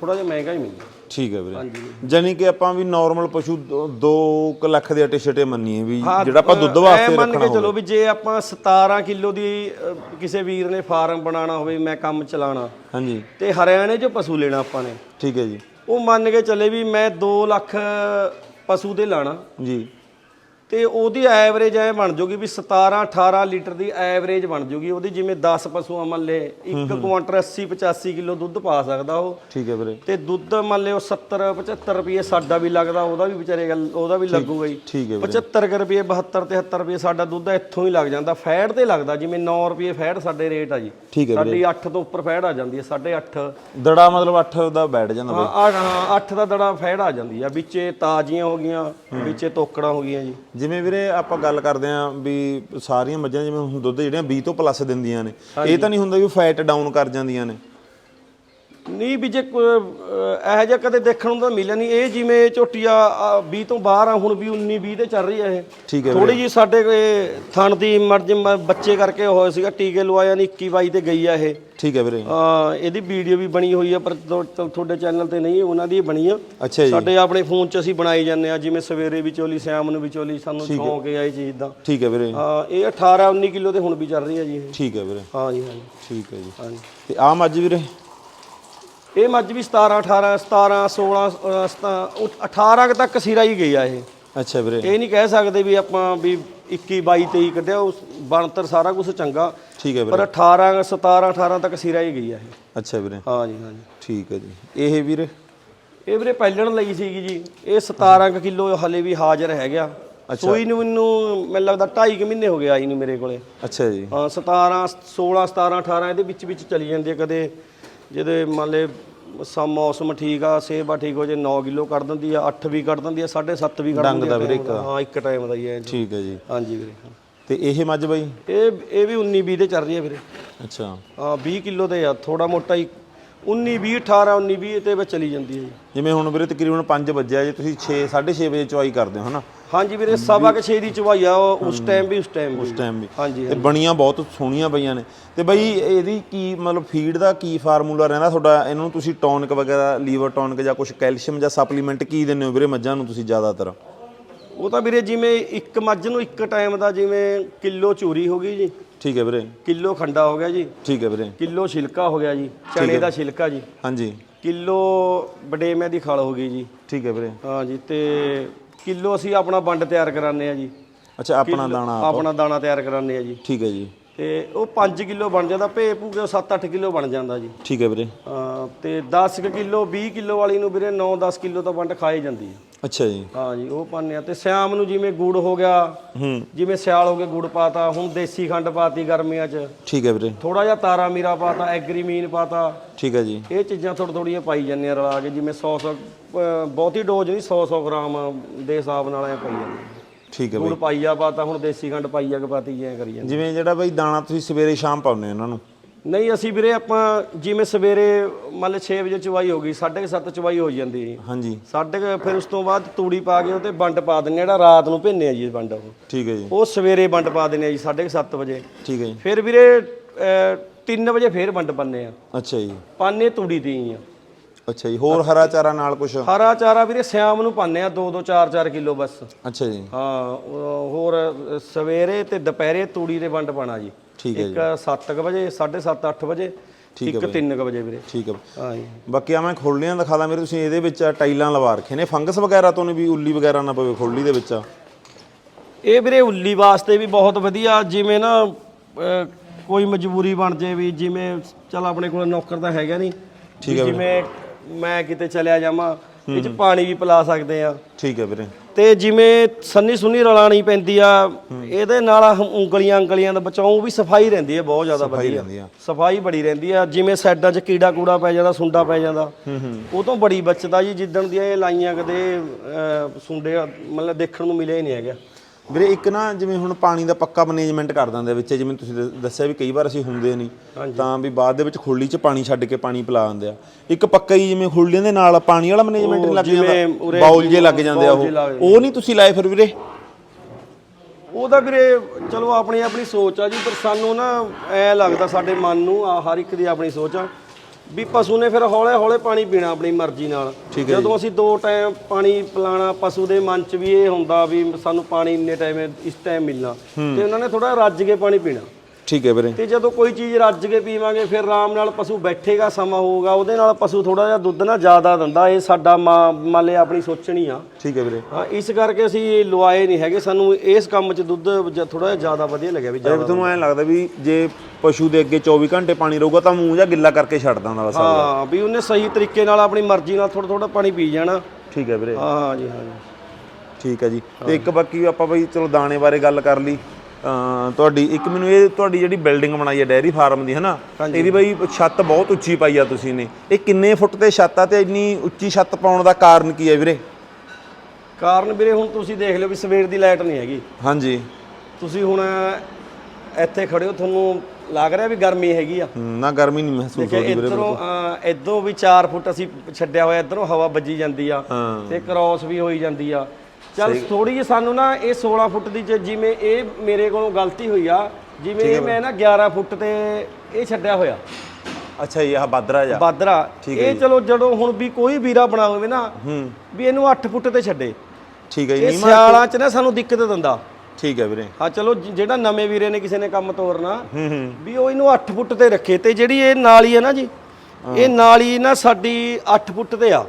ਥੋੜਾ ਜਿਹਾ ਮਹਿੰਗਾ ਹੀ ਮਿਲਦਾ। ਠੀਕ ਹੈ ਵੀਰੇ। ਜਾਨੀ ਕਿ ਆਪਾਂ ਵੀ ਨਾਰਮਲ ਪਸ਼ੂ 2 ਲੱਖ ਦੇ ਅਟੇ ਛਟੇ ਮੰਨੀਏ ਵੀ ਜਿਹੜਾ ਆਪਾਂ ਦੁੱਧ ਐ ਵਾਸਤੇ ਮੰਨ ਰੱਖਣਾ ਕੇ ਚਲੋ ਵੀ ਜੇ ਆਪਾਂ 17 ਕਿਲੋ ਦੀ ਕਿਸੇ ਵੀਰ ਨੇ ਫਾਰਮ ਬਣਾਉਣਾ ਹੋਵੇ ਮੈਂ ਕੰਮ ਚਲਾਣਾ ਹਾਂਜੀ। ਤੇ ਹਰਿਆਣੇ 'ਚੋਂ ਪਸ਼ੂ ਲੈਣਾ ਆਪਾਂ ਨੇ। ਠੀਕ ਹੈ ਜੀ। ਉਹ ਮੰਨ ਕੇ ਚੱਲੇ ਵੀ ਮੈਂ 2 ਲੱਖ ਪਸ਼ੂ ਦੇ ਲਾਣਾ। ਜੀ। ਤੇ ਉਹਦੀ ਐਵਰੇਜ ਐ ਬਣ ਜੂਗੀ ਵੀ 17 18 ਲੀਟਰ ਦੀ ਐਵਰੇਜ ਬਣ ਜੂਗੀ। ਉਹਦੀ ਜਿਵੇਂ 10 ਪਸ਼ੂਆਂ ਮੰਨ ਲੇ ਇੱਕ ਕੁਆਂਟਲ 80 85 ਕਿਲੋ ਦੁੱਧ ਪਾ ਸਕਦਾ ਉਹ। ਠੀਕ ਹੈ ਵੀਰੇ। ਤੇ ਦੁੱਧ ਮੰਨ ਲਿਓ 70 75 ਰੁਪਏ ਸਾਡਾ ਵੀ ਲੱਗਦਾ ਉਹਦਾ ਵੀ ਵਿਚਾਰੇ ਗੱਲ ਉਹਦਾ ਵੀ ਲੱਗੂਗਾ ਜੀ। ਠੀਕ ਹੈ 75 ਕੁ ਰੁਪਏ 72 73 ਰੁਪਏ ਸਾਡਾ ਦੁੱਧ ਇੱਥੋਂ ਹੀ ਲੱਗ ਜਾਂਦਾ। ਫੈਟ ਤੇ ਲੱਗਦਾ ਜਿਵੇਂ 9 ਰੁਪਏ ਫੈਟ ਸਾਡੇ ਰੇਟ ਆ ਜੀ। ਠੀਕ ਹੈ ਸਾਡੀ 8 ਤੋਂ ਉੱਪਰ ਫੈਟ ਆ ਜਾਂਦੀ ਹੈ 8.5 ਦੜਾ ਮਤਲਬ 8 ਦਾ ਬੈਠ ਜਾਂਦਾ ਹਾਂ ਆ ਹਾਂ 8 ਦਾ ਦੜਾ ਫੈਟ ਆ ਜਾਂਦੀ ਆ। ਵਿੱਚੇ ਤਾਜ਼ੀਆਂ ਹੋ ਗਈਆਂ ਵਿੱਚੇ ਤੋਕੜਾਂ ਹੋ ਗਈਆਂ ਜੀ। ਜਿਵੇਂ ਵੀਰੇ ਆਪਾਂ ਗੱਲ ਕਰਦੇ ਆਂ ਵੀ ਸਾਰੀਆਂ ਮੱਝਾਂ ਜਿਵੇਂ ਹੁਣ ਦੁੱਧ ਜਿਹੜੀਆਂ 20 ਤੋਂ ਪਲੱਸ ਦਿੰਦੀਆਂ ਨੇ ਇਹ ਤਾਂ ਨਹੀਂ ਹੁੰਦਾ ਵੀ ਫੈਟ ਡਾਊਨ ਕਰ ਜਾਂਦੀਆਂ ਨੇ। ਨਹੀਂ ਵੀ ਜੇ ਅਹ, ਇਹੋ ਜਿਹਾ ਕਦੇ ਦੇਖਣ ਨੂੰ ਤਾਂ ਮਿਲਿਆ ਨਹੀਂ। ਇਹ ਜਿਵੇਂ ਝੋਟੀਆ 20 ਤੋਂ ਬਾਹਰ ਆ ਹੁਣ ਵੀ 19 20 ਤੇ ਚੱਲ ਰਹੀ ਆ ਇਹ। ਠੀਕ ਹੈ ਥੋੜੀ ਜੀ ਸਾਡੇ ਕੋਲੇ ਥਣ ਦੀ ਮਰਜ ਬੱਚੇ ਕਰਕੇ ਹੋਇਆ ਸੀਗਾ ਟੀਕੇ ਲਵਾਇਆ ਨਹੀਂ 21 22 ਤੇ ਗਈ ਆ ਇਹ। ਠੀਕ ਹੈ ਵੀਰੇ। ਆ ਇਹਦੀ ਵੀਡੀਓ ਵੀ ਬਣੀ ਹੋਈ ਆ ਪਰ ਤੁਹਾਡੇ ਚੈਨਲ ਤੇ ਨਹੀਂ ਉਹਨਾਂ ਦੀ ਬਣੀ ਆ। ਅੱਛਾ ਜੀ। ਸਾਡੇ ਆਪਣੇ ਫੋਨ 'ਚ ਅਸੀਂ ਬਣਾਈ ਜਾਂਦੇ ਆ ਜਿਵੇਂ ਸਵੇਰੇ ਵੀ ਚੋਲੀ ਸ਼ਾਮ ਨੂੰ ਵੀ ਚੋਲੀ ਸਾਨੂੰ ਸ਼ੌਂਕ ਹੈ ਇਹ ਚੀਜ਼ ਦਾ। ਠੀਕ ਹੈ ਵੀਰੇ। ਹਾਂ ਇਹ 18 19 ਕਿਲੋ ਤੇ ਹੁਣ ਵੀ ਚੱਲ ਰਹੀ ਆ ਜੀ ਇਹ। ਠੀਕ ਹੈ ਵੀਰੇ। ਹਾਂ ਜੀ ਹਾਂ ਜੀ। ਠੀਕ ਹੈ ਜੀ। ਹਾਂਜੀ ਤੇ ਆ ਮੱਝ ਵੀਰੇ? ਇਹ ਮੱਝ ਵੀ 17 18 17 16 ਅਹ, ਸਤਾ- ਉਹ 18 ਕੁ ਤੱਕ ਸਿਰਾ ਹੀ ਗਈ ਆ ਇਹ। ਅੱਛਾ ਵੀਰੇ। ਇਹ ਨਹੀਂ ਕਹਿ ਸਕਦੇ ਵੀ ਆਪਾਂ ਵੀ 21 22 23 ਕੱਢਿਆ ਉਸ ਬਣਤਰ ਸਾਰਾ ਕੁਝ ਚੰਗਾ। ਠੀਕ ਹੈ ਵੀਰੇ। ਪਰ 18 17 18 ਤੱਕ ਸਿਰਾ ਹੀ ਗਈ ਆ ਇਹ। ਅੱਛਾ ਵੀਰੇ। ਹਾਂ ਜੀ ਹਾਂ ਜੀ। ਠੀਕ ਹੈ ਜੀ। ਇਹ ਵੀਰੇ? ਇਹ ਵੀਰੇ ਪਹਿਲਣ ਲਈ ਸੀਗੀ ਜੀ। ਇਹ 17 ਕੁ ਕਿਲੋ ਹਲੇ ਵੀ ਹਾਜ਼ਰ ਹੈਗਾ। ਸੂਈ ਨੂੰ ਮੈਨੂੰ ਮੈਨੂੰ ਲੱਗਦਾ 2.5 ਮਹੀਨੇ ਹੋ ਗਏ ਆਈ ਨੂੰ ਮੇਰੇ ਕੋਲੇ। ਅੱਛਾ ਜੀ। ਹਾਂ 17 16 17 18 ਇਹਦੇ ਵਿੱਚ ਵਿੱਚ ਚਲੀ ਜਾਂਦੀ ਹੈ ਕਦੇ। ਜਿਹਦੇ ਮੰਨ ਲੈ ਸਾ ਮੌਸਮ ਠੀਕ ਆ ਸੇਬ ਆ ਠੀਕ ਹੋ ਜੇ 9 ਕਿਲੋ ਕੱਢ ਦਿੰਦੀ ਆ 8 ਵੀ ਕੱਢ ਦਿੰਦੀ ਆ 7.5 ਵੀ ਕੱਢ ਦਿੰਦੀ ਆ time ਦਾ। ਹਾਂ ਇੱਕ ਟਾਈਮ ਦਾ ਹੀ ਹੈ ਠੀਕ ਹੈ ਜੀ। ਹਾਂਜੀ ਵੀਰੇ ਤੇ ਇਹ ਮੱਝ ਬਾਈ? ਇਹ ਇਹ ਵੀ 19 20 ਤੇ ਚੱਲ ਰਹੀ ਹੈ ਵੀਰੇ। ਅੱਛਾ। ਹਾਂ 20 ਕਿਲੋ ਤੇ ਆ ਥੋੜਾ ਮੋਟਾ ਹੀ। 19 20 18 19 20 ਤੇ ਵਿੱਚ ਚਲੀ ਜਾਂਦੀ ਹੈ ਜੀ। ਜਿਵੇਂ ਹੁਣ ਵੀਰੇ ਤਕਰੀਬਨ 5 ਵਜੇ ਜੇ ਤੁਸੀਂ 6 6:30 ਵਜੇ ਚੁਆਈ ਕਰਦੇ ਹੋ ਹਨਾ? ਹਾਂਜੀ ਵੀਰੇ ਸਵਾ ਕੇ 6 ਦੀ ਚਵਾਈ ਆ ਉਹ ਉਸ ਟਾਈਮ ਵੀ ਉਸ ਟਾਈਮ ਉਸ ਟਾਈਮ ਵੀ। ਹਾਂਜੀ ਤੇ ਬਣੀਆਂ ਬਹੁਤ ਸੋਹਣੀਆਂ ਪਈਆਂ ਨੇ। ਤੇ ਬਈ ਇਹਦੀ ਕੀ ਮਤਲਬ ਫੀਡ ਦਾ ਕੀ ਫਾਰਮੂਲਾ ਰਹਿੰਦਾ ਤੁਹਾਡਾ? ਇਹਨੂੰ ਤੁਸੀਂ ਟੌਨਿਕ ਵਗੈਰਾ ਲੀਵਰ ਟੌਨਿਕ ਜਾਂ ਕੁਝ ਕੈਲਸ਼ੀਅਮ ਜਾਂ ਸਪਲੀਮੈਂਟ ਕੀ ਦਿੰਦੇ ਹੋ ਵੀਰੇ ਮੱਝਾਂ ਨੂੰ ਤੁਸੀਂ ਜ਼ਿਆਦਾਤਰ? ਉਹ ਤਾਂ ਵੀਰੇ ਜਿਵੇਂ ਇੱਕ ਮੱਝ ਨੂੰ ਇੱਕ ਟਾਈਮ ਦਾ ਜਿਵੇਂ ਕਿਲੋ ਚੂਰੀ ਹੋ ਗਈ ਜੀ। ਠੀਕ ਹੈ ਵੀਰੇ। ਕਿਲੋ ਖੰਡਾ ਹੋ ਗਿਆ ਜੀ। ਠੀਕ ਹੈ ਵੀਰੇ। ਕਿਲੋ ਛਿਲਕਾ ਹੋ ਗਿਆ ਜੀ। ਚਣੇ ਦਾ ਛਿਲਕਾ ਜੀ। ਹਾਂਜੀ। ਕਿਲੋ ਬਡੇਮੇ ਦੀ ਖਲ ਹੋ ਗਈ ਜੀ। ਠੀਕ ਹੈ ਵੀਰੇ। ਹਾਂ ਜੀ ਤੇ ਕਿਲੋ ਅਸੀਂ ਆਪਣਾ ਵੰਡ ਤਿਆਰ ਕਰਾਉਂਦੇ ਆ ਜੀ। ਅੱਛਾ ਆਪਣਾ ਦਾਣਾ ਆਪਣਾ ਦਾਣਾ ਤਿਆਰ ਕਰਾਉਂਦੇ ਆ ਜੀ। ਠੀਕ ਹੈ ਜੀ। ਤੇ ਉਹ 5 ਕਿਲੋ ਬਣ ਜਾਂਦਾ ਭੇ ਭੂਕੇ 7-8 ਕਿਲੋ ਬਣ ਜਾਂਦਾ ਜੀ। ਠੀਕ ਹੈ ਵੀਰੇ। ਤੇ 10 ਕੁ ਕਿਲੋ 20 ਕਿਲੋ ਵਾਲੀ ਨੂੰ ਵੀਰੇ 9-10 ਕਿਲੋ ਤਾਂ ਵੰਡ ਖਾਈ ਜਾਂਦੀ ਹੈ। ਅੱਛਾ ਜੀ। ਹਾਂ ਜੀ ਉਹ ਪਾਉਂਦੇ ਆ ਤੇ ਸ਼ਾਮ ਨੂੰ ਜਿਵੇਂ ਗੁੜ ਹੋ ਗਿਆ ਹੂੰ। ਜਿਵੇਂ ਸਿਆਲ ਹੋ ਗਿਆ ਗੁੜ ਪਾਤਾ ਹੁਣ ਦੇਸੀ ਖੰਡ ਪਾਤੀ ਗਰਮੀਆਂ 'ਚ। ਠੀਕ ਹੈ ਵੀਰੇ। ਥੋੜਾ ਜਿਹਾ ਤਾਰਾ ਮੀਰਾ ਪਾਤਾ ਐਗਰੀਮੀਨ ਪਾਤਾ। ਠੀਕ ਹੈ ਜੀ। ਇਹ ਚੀਜ਼ਾਂ ਥੋੜੀ ਥੋੜੀਆਂ ਪਾਈ ਜਾਂਦੀਆਂ ਰਲਾ ਕੇ ਜਿਵੇਂ 100 100 ਬਹੁਤੀ ਡੋਜ਼ ਨਹੀਂ 100 100 ਗ੍ਰਾਮ ਦੇ ਹਿਸਾਬ ਨਾਲ ਐ ਪਾਈ ਜਾਂਦੇ। ਠੀਕ ਹੈ ਗੁੜ ਪਾਈਆ ਪਾਤਾ ਹੁਣ ਦੇਸੀ ਖੰਡ ਪਾਈਆ ਕਿ ਪਾਤੀ ਐ ਕਰੀ ਜਾਂਦੇ। ਜਿਵੇਂ ਜਿਹੜਾ ਬਈ ਦਾਣਾ ਤੁਸੀਂ ਸਵੇਰੇ ਸ਼ਾਮ ਪਾਉਂਦੇ ਹੋ ਇਹਨਾਂ ਨੂੰ? ਨਹੀਂ ਅਸੀਂ ਵੀਰੇ ਆਪਾਂ ਜਿਵੇਂ ਸਵੇਰੇ ਮੰਨ ਲਓ 6 ਵਜੇ ਚਵਾਈ ਹੋ ਗਈ 7:30 ਚਵਾਈ ਹੋ ਜਾਂਦੀ। ਹਾਂਜੀ। ਸਾਢੇ ਕੁ ਫਿਰ ਉਸ ਤੋਂ ਬਾਅਦ ਤੂੜੀ ਪਾ ਕੇ ਉਹ ਤੇ ਵੰਡ ਪਾ ਦਿੰਨੇ ਜਿਹੜਾ ਰਾਤ ਨੂੰ ਭਿੰਨੇ ਆ ਜੀ ਵੰਡ ਉਹ। ਠੀਕ ਹੈ ਜੀ। ਉਹ ਸਵੇਰੇ ਵੰਡ ਪਾ ਦਿੰਨੇ ਆ ਜੀ 7:30 ਵਜੇ। ਠੀਕ ਹੈ ਜੀ। ਫਿਰ ਵੀਰੇ 3 ਵਜੇ ਫੇਰ ਵੰਡ ਪੰਨੇ ਆ ਅੱਛਾ ਜੀ। ਪਾਨੇ ਤੂੜੀ ਦੀ ਆ। ਅੱਛਾ ਜੀ ਹੋਰ ਹਰਾ ਚਾਰਾ ਨਾਲ ਕੁਝ ਹਰਾ ਚਾਰਾ ਵੀਰੇ ਸ਼ਾਮ ਨੂੰ ਪਾਉਂਦੇ ਆ 2 2 4 4 ਕਿਲੋ ਬਸ। ਅੱਛਾ ਜੀ। ਹਾਂ ਉਹ ਹੋਰ ਸਵੇਰੇ ਤੇ ਦੁਪਹਿਰੇ ਤੂੜੀ ਦੇ ਵੰਡ ਪਾਣਾ ਜੀ। ਠੀਕ ਹੈ ਇੱਕ 7:00 ਵਜੇ 7:30 8 ਵਜੇ ਇੱਕ 3:00 ਵਜੇ ਵੀਰੇ। ਠੀਕ ਹੈ ਹਾਂ ਜੀ। ਬਾਕੀ ਆ ਮੈਂ ਖੋਲੀਆਂ ਦਿਖਾ ਦਾਂ ਮੇਰੇ ਤੁਸੀਂ ਇਹਦੇ ਵਿੱਚ ਆਹ ਟਾਈਲਾਂ ਲਵਾ ਰੱਖੇ ਨੇ। ਫੰਗਸ ਵਗੈਰਾ ਤੋਂ ਨਹੀਂ ਵੀ ਉੱਲੀ ਵਗੈਰਾ ਨਾ ਪਵੇ ਖੋਲੀ ਦੇ ਵਿੱਚ? ਇਹ ਵੀਰੇ ਉੱਲੀ ਵਾਸਤੇ ਵੀ ਬਹੁਤ ਵਧੀਆ ਜਿਵੇਂ ਨਾ ਕੋਈ ਮਜਬੂਰੀ ਬਣ ਜੇ ਵੀ ਜਿਵੇਂ ਚਲ ਆਪਣੇ ਕੋਲ ਨੌਕਰ ਤਾਂ ਹੈਗਾ ਨਹੀਂ ਠੀਕ ਹੈ ਵੀਰੇ। ਜਿਵੇਂ ਮੈਂ ਕਿਤੇ ਚਲਿਆ ਜਾਵਾਂ ਇਹ ਚ ਪਾਣੀ ਵੀ ਪਿਲਾ ਸਕਦੇ ਆ। ਠੀਕ ਹੈ ਵੀਰੇ। ਤੇ ਜਿਵੇਂ ਸੰਨੀ ਸੁੰਨੀ ਰਲਾਣੀ ਪੈਂਦੀ ਆ ਇਹਦੇ ਨਾਲ ਉਂਗਲੀਆਂ ਉਂਗਲੀਆਂ ਦਾ ਬਚਾਉ ਵੀ ਸਫ਼ਾਈ ਰਹਿੰਦੀ ਹੈ ਬਹੁਤ ਜ਼ਿਆਦਾ ਵਧੀਆ। ਰਹਿੰਦੀ ਆ। ਸਫ਼ਾਈ ਬੜੀ ਰਹਿੰਦੀ ਆ ਜਿਵੇਂ ਸਾਈਡਾਂ 'ਚ ਕੀੜਾ ਕੂੜਾ ਪੈ ਜਾਂਦਾ ਸੁੰਡਾ ਪੈ ਜਾਂਦਾ। ਉਹ ਤੋਂ ਬੜੀ ਬਚਦਾ ਜੀ ਜਿੱਦਣ ਦੀਆਂ ਇਹ ਲਾਈਆਂ ਕਦੇ ਸੁੰਡੇ ਮਤਲਬ ਦੇਖਣ ਨੂੰ ਮਿਲਿਆ ਹੀ ਨਹੀਂ ਹੈਗਾ। ਵੀਰੇ ਇੱਕ ਨਾ ਜਿਵੇਂ ਹੁਣ ਪਾਣੀ ਦਾ ਪੱਕਾ ਮੈਨੇਜਮੈਂਟ ਕਰ ਦਿੰਦੇ ਵਿੱਚ ਜਿਵੇਂ ਤੁਸੀਂ ਦ- ਦੱਸਿਆ ਵੀ ਕਈ ਵਾਰ ਅਸੀਂ ਹੁੰਦੇ ਨਹੀਂ। ਤਾਂ ਵੀ ਬਾਅਦ ਦੇ ਵਿੱਚ ਖੁਰਲੀ 'ਚ ਪਾਣੀ ਛੱਡ ਕੇ ਪਾਣੀ ਪਿਲਾ ਦਿੰਦੇ ਆ। ਇੱਕ ਪੱਕਾ ਹੀ ਜਿਵੇਂ ਖੁਰਲੀਆਂ ਦੇ ਨਾਲ ਪਾਣੀ ਵਾਲਾ ਮੈਨੇਜਮੈਂਟ ਲੱਗ ਜਿਵੇਂ ਜਾਂਦਾ ਉਰੇ ਬਾਉਲ ਜੇ ਲੱਗ ਜਾਂਦੇ ਆ ਬਾਊਲ ਜੇ ਲੱਗ ਉਹ ਉਹ ਨਹੀਂ ਤੁਸੀਂ ਲਾਏ ਫਿਰ ਵੀਰੇ? ਉਹਦਾ ਵੀਰੇ ਚਲੋ ਆਪਣੀ ਆਪਣੀ ਸੋਚ ਆ ਜੀ ਪਰ ਸਾਨੂੰ ਨਾ ਐ ਲੱਗਦਾ ਸਾਡੇ ਮਨ ਨੂੰ ਆ ਹਰ ਇੱਕ ਦੀ ਆਪਣੀ ਸੋਚ ਆ। ਵੀ ਪਸ਼ੂ ਨੇ ਫਿਰ ਹੌਲੇ ਹੌਲੇ ਪਾਣੀ ਪੀਣਾ ਆਪਣੀ ਮਰਜ਼ੀ ਨਾਲ। ਜਦੋਂ ਅਸੀਂ ਦੋ ਟਾਈਮ ਪਾਣੀ ਪਿਲਾਣਾ ਪਸ਼ੂ ਦੇ ਮਨ 'ਚ ਵੀ ਇਹ ਹੁੰਦਾ ਵੀ ਸਾਨੂੰ ਪਾਣੀ ਇੰਨੇ ਟਾਈਮ ਇਸ ਟਾਈਮ ਮਿਲਣਾ। ਤੇ ਉਹਨਾਂ ਨੇ ਥੋੜਾ ਰੱਜ ਕੇ ਪਾਣੀ ਪੀਣਾ। ਠੀਕ ਹੈ ਵੀਰੇ। ਤੇ ਜਦੋਂ ਕੋਈ ਚੀਜ਼ ਰੱਜ ਕੇ ਪੀਵਾਂਗੇ ਫਿਰ ਆਰਾਮ ਨਾਲ ਪਸ਼ੂ ਬੈਠੇਗਾ ਸਮਾਂ ਹੋਊਗਾ। ਉਹਦੇ ਨਾਲ ਪਸ਼ੂ ਥੋੜਾ ਜਿਹਾ ਦੁੱਧ ਨਾ ਜ਼ਿਆਦਾ ਦਿੰਦਾ। ਇਹ ਸਾਡਾ ਮਾ- ਮੰਨ ਲਿਆ ਆਪਣੀ ਸੋਚਣੀ ਆ। ਠੀਕ ਹੈ ਵੀਰੇ। ਹਾਂ ਇਸ ਕਰਕੇ ਅਸੀਂ ਲਵਾਏ ਨਹੀਂ ਹੈਗੇ। ਸਾਨੂੰ ਇਸ ਕੰਮ 'ਚ ਦੁੱਧ ਥੋੜਾ ਜਿਹਾ ਜ਼ਿਆਦਾ ਵਧੀਆ ਲੱਗਿਆ ਵੀ ਜੇ ਜ਼ਿਆਦਾ ਤੁਹਾਨੂੰ ਐਂ ਲੱਗਦਾ ਵੀ ਜੇ ਪਸ਼ੂ ਦੇ ਅੱਗੇ 24 ਘੰਟੇ ਪਾਣੀ ਰਹੂਗਾ ਤਾਂ ਮੂੰਹ ਜਾਂ ਗਿੱਲਾ ਕਰਕੇ ਛੱਡ ਦਿੰਦਾ ਬਸ ਹਾਂ ਵੀ ਉਹਨੇ ਸਹੀ ਤਰੀਕੇ ਨਾਲ ਆਪਣੀ ਮਰਜ਼ੀ ਨਾਲ ਥੋੜਾ ਥੋੜਾ ਪਾਣੀ ਪੀ ਜਾਣਾ। ਠੀਕ ਹੈ ਵੀਰੇ। ਹਾਂ ਜੀ ਹਾਂ ਜੀ ਠੀਕ ਹੈ ਜੀ। ਤੇ ਇੱਕ ਬਾਕੀ ਆਪਾਂ ਬਈ ਚਲੋ ਦਾਣੇ ਬਾਰੇ ਗੱਲ ਕਰ ਲਈ। ਤੁਹਾਡੀ ਇੱਕ ਮੈਨੂੰ ਇਹ ਤੁਹਾਡੀ ਜਿਹੜੀ ਬਿਲਡਿੰਗ ਬਣਾਈ ਹੈ ਡੈਰੀ ਫਾਰਮ ਦੀ ਹਨਾ? ਇਹਦੀ ਬਈ ਛੱਤ ਬਹੁਤ ਉੱਚੀ ਪਾਈ ਆ ਤੁਸੀਂ ਨੇ। ਇਹ ਕਿੰਨੇ ਫੁੱਟ ਤੇ ਛੱਤ ਆ ਤੇ ਇੰਨੀ ਉੱਚੀ ਛੱਤ ਪਾਉਣ ਦਾ ਕਾਰਨ ਕੀ ਹੈ ਵੀਰੇ? ਕਾਰਨ ਵੀਰੇ ਹੁਣ ਤੁਸੀਂ ਦੇਖ ਲਿਓ ਵੀ ਸਵੇਰ ਦੀ ਲਾਈਟ ਨਹੀਂ ਹੈਗੀ। ਹਾਂਜੀ। ਤੁਸੀਂ ਹੁਣ ਇੱਥੇ ਖੜੇ ਹੋ ਤੁਹਾਨੂੰ ਲੱਗ ਰਿਹਾ ਵੀ ਗਰਮੀ ਹੈਗੀ ਆ? ਹੂੰ, ਨਾ ਗਰਮੀ ਨਹੀਂ ਮਹਿਸੂਸ ਕਿ ਹੁੰਦੀ ਵੀਰੇ ਇਧਰੋਂ ਇਧਰੋਂ ਵੀ 4 ਫੁੱਟ ਅਸੀਂ ਛੱਡਿਆ ਹੋਇਆ ਇਧਰੋਂ ਹਵਾ ਵੱਜੀ ਜਾਂਦੀ ਆ ਹਾਂ। ਤੇ ਕ੍ਰਾਸ ਵੀ ਹੋਈ ਜਾਂਦੀ ਆ। ਚੱਲ ਥੋੜੀ ਜਿਹੀ ਸਾਨੂੰ ਨਾ ਇਹ 16 ਫੁੱਟ ਦੀ ਜੇ ਜਿਵੇਂ ਇਹ ਮੇਰੇ ਕੋਲੋਂ ਗਲਤੀ ਹੋਈ ਆ ਜਿਵੇਂ ਇਹ ਮੈਂ ਨਾ 11 ਫੁੱਟ ਤੇ ਇਹ ਛੱਡਿਆ ਹੋਇਆ। ਅੱਛਾ ਜੀ ਆਹ ਬਾਦਰਾ ਜਾ ਬਾਦਰਾ। ਇਹ ਚਲੋ ਜਦੋਂ ਹੁਣ ਵੀ ਕੋਈ ਵੀਰਾ ਬਣਾ ਹੋਵੇ ਨਾ ਵੀ ਇਹਨੂੰ 8 ਫੁੱਟ ਤੇ ਛੱਡੇ। ਠੀਕ ਹੈ ਜੀ ਇਹ ਸਿਆਲਾਂ 'ਚ ਨਾ ਸਾਨੂੰ ਦਿੱਕਤ ਦਿੰਦਾ। ਠੀਕ ਹੈ ਵੀਰੇ। ਹਾਂ ਚਲੋ ਜਿਹੜਾ ਨਵੇਂ ਵੀਰੇ ਨੇ ਕਿਸੇ ਨੇ ਕੰਮ ਤੋਰਨਾ ਵੀ ਉਹ ਇਹਨੂੰ 8 ਫੁੱਟ ਤੇ ਰੱਖੇ ਤੇ ਜਿਹੜੀ ਇਹ ਨਾਲੀ ਹੈ ਨਾ ਜੀ ਇਹ ਨਾਲੀ ਨਾ ਸਾਡੀ 8 ਫੁੱਟ ਤੇ ਆ।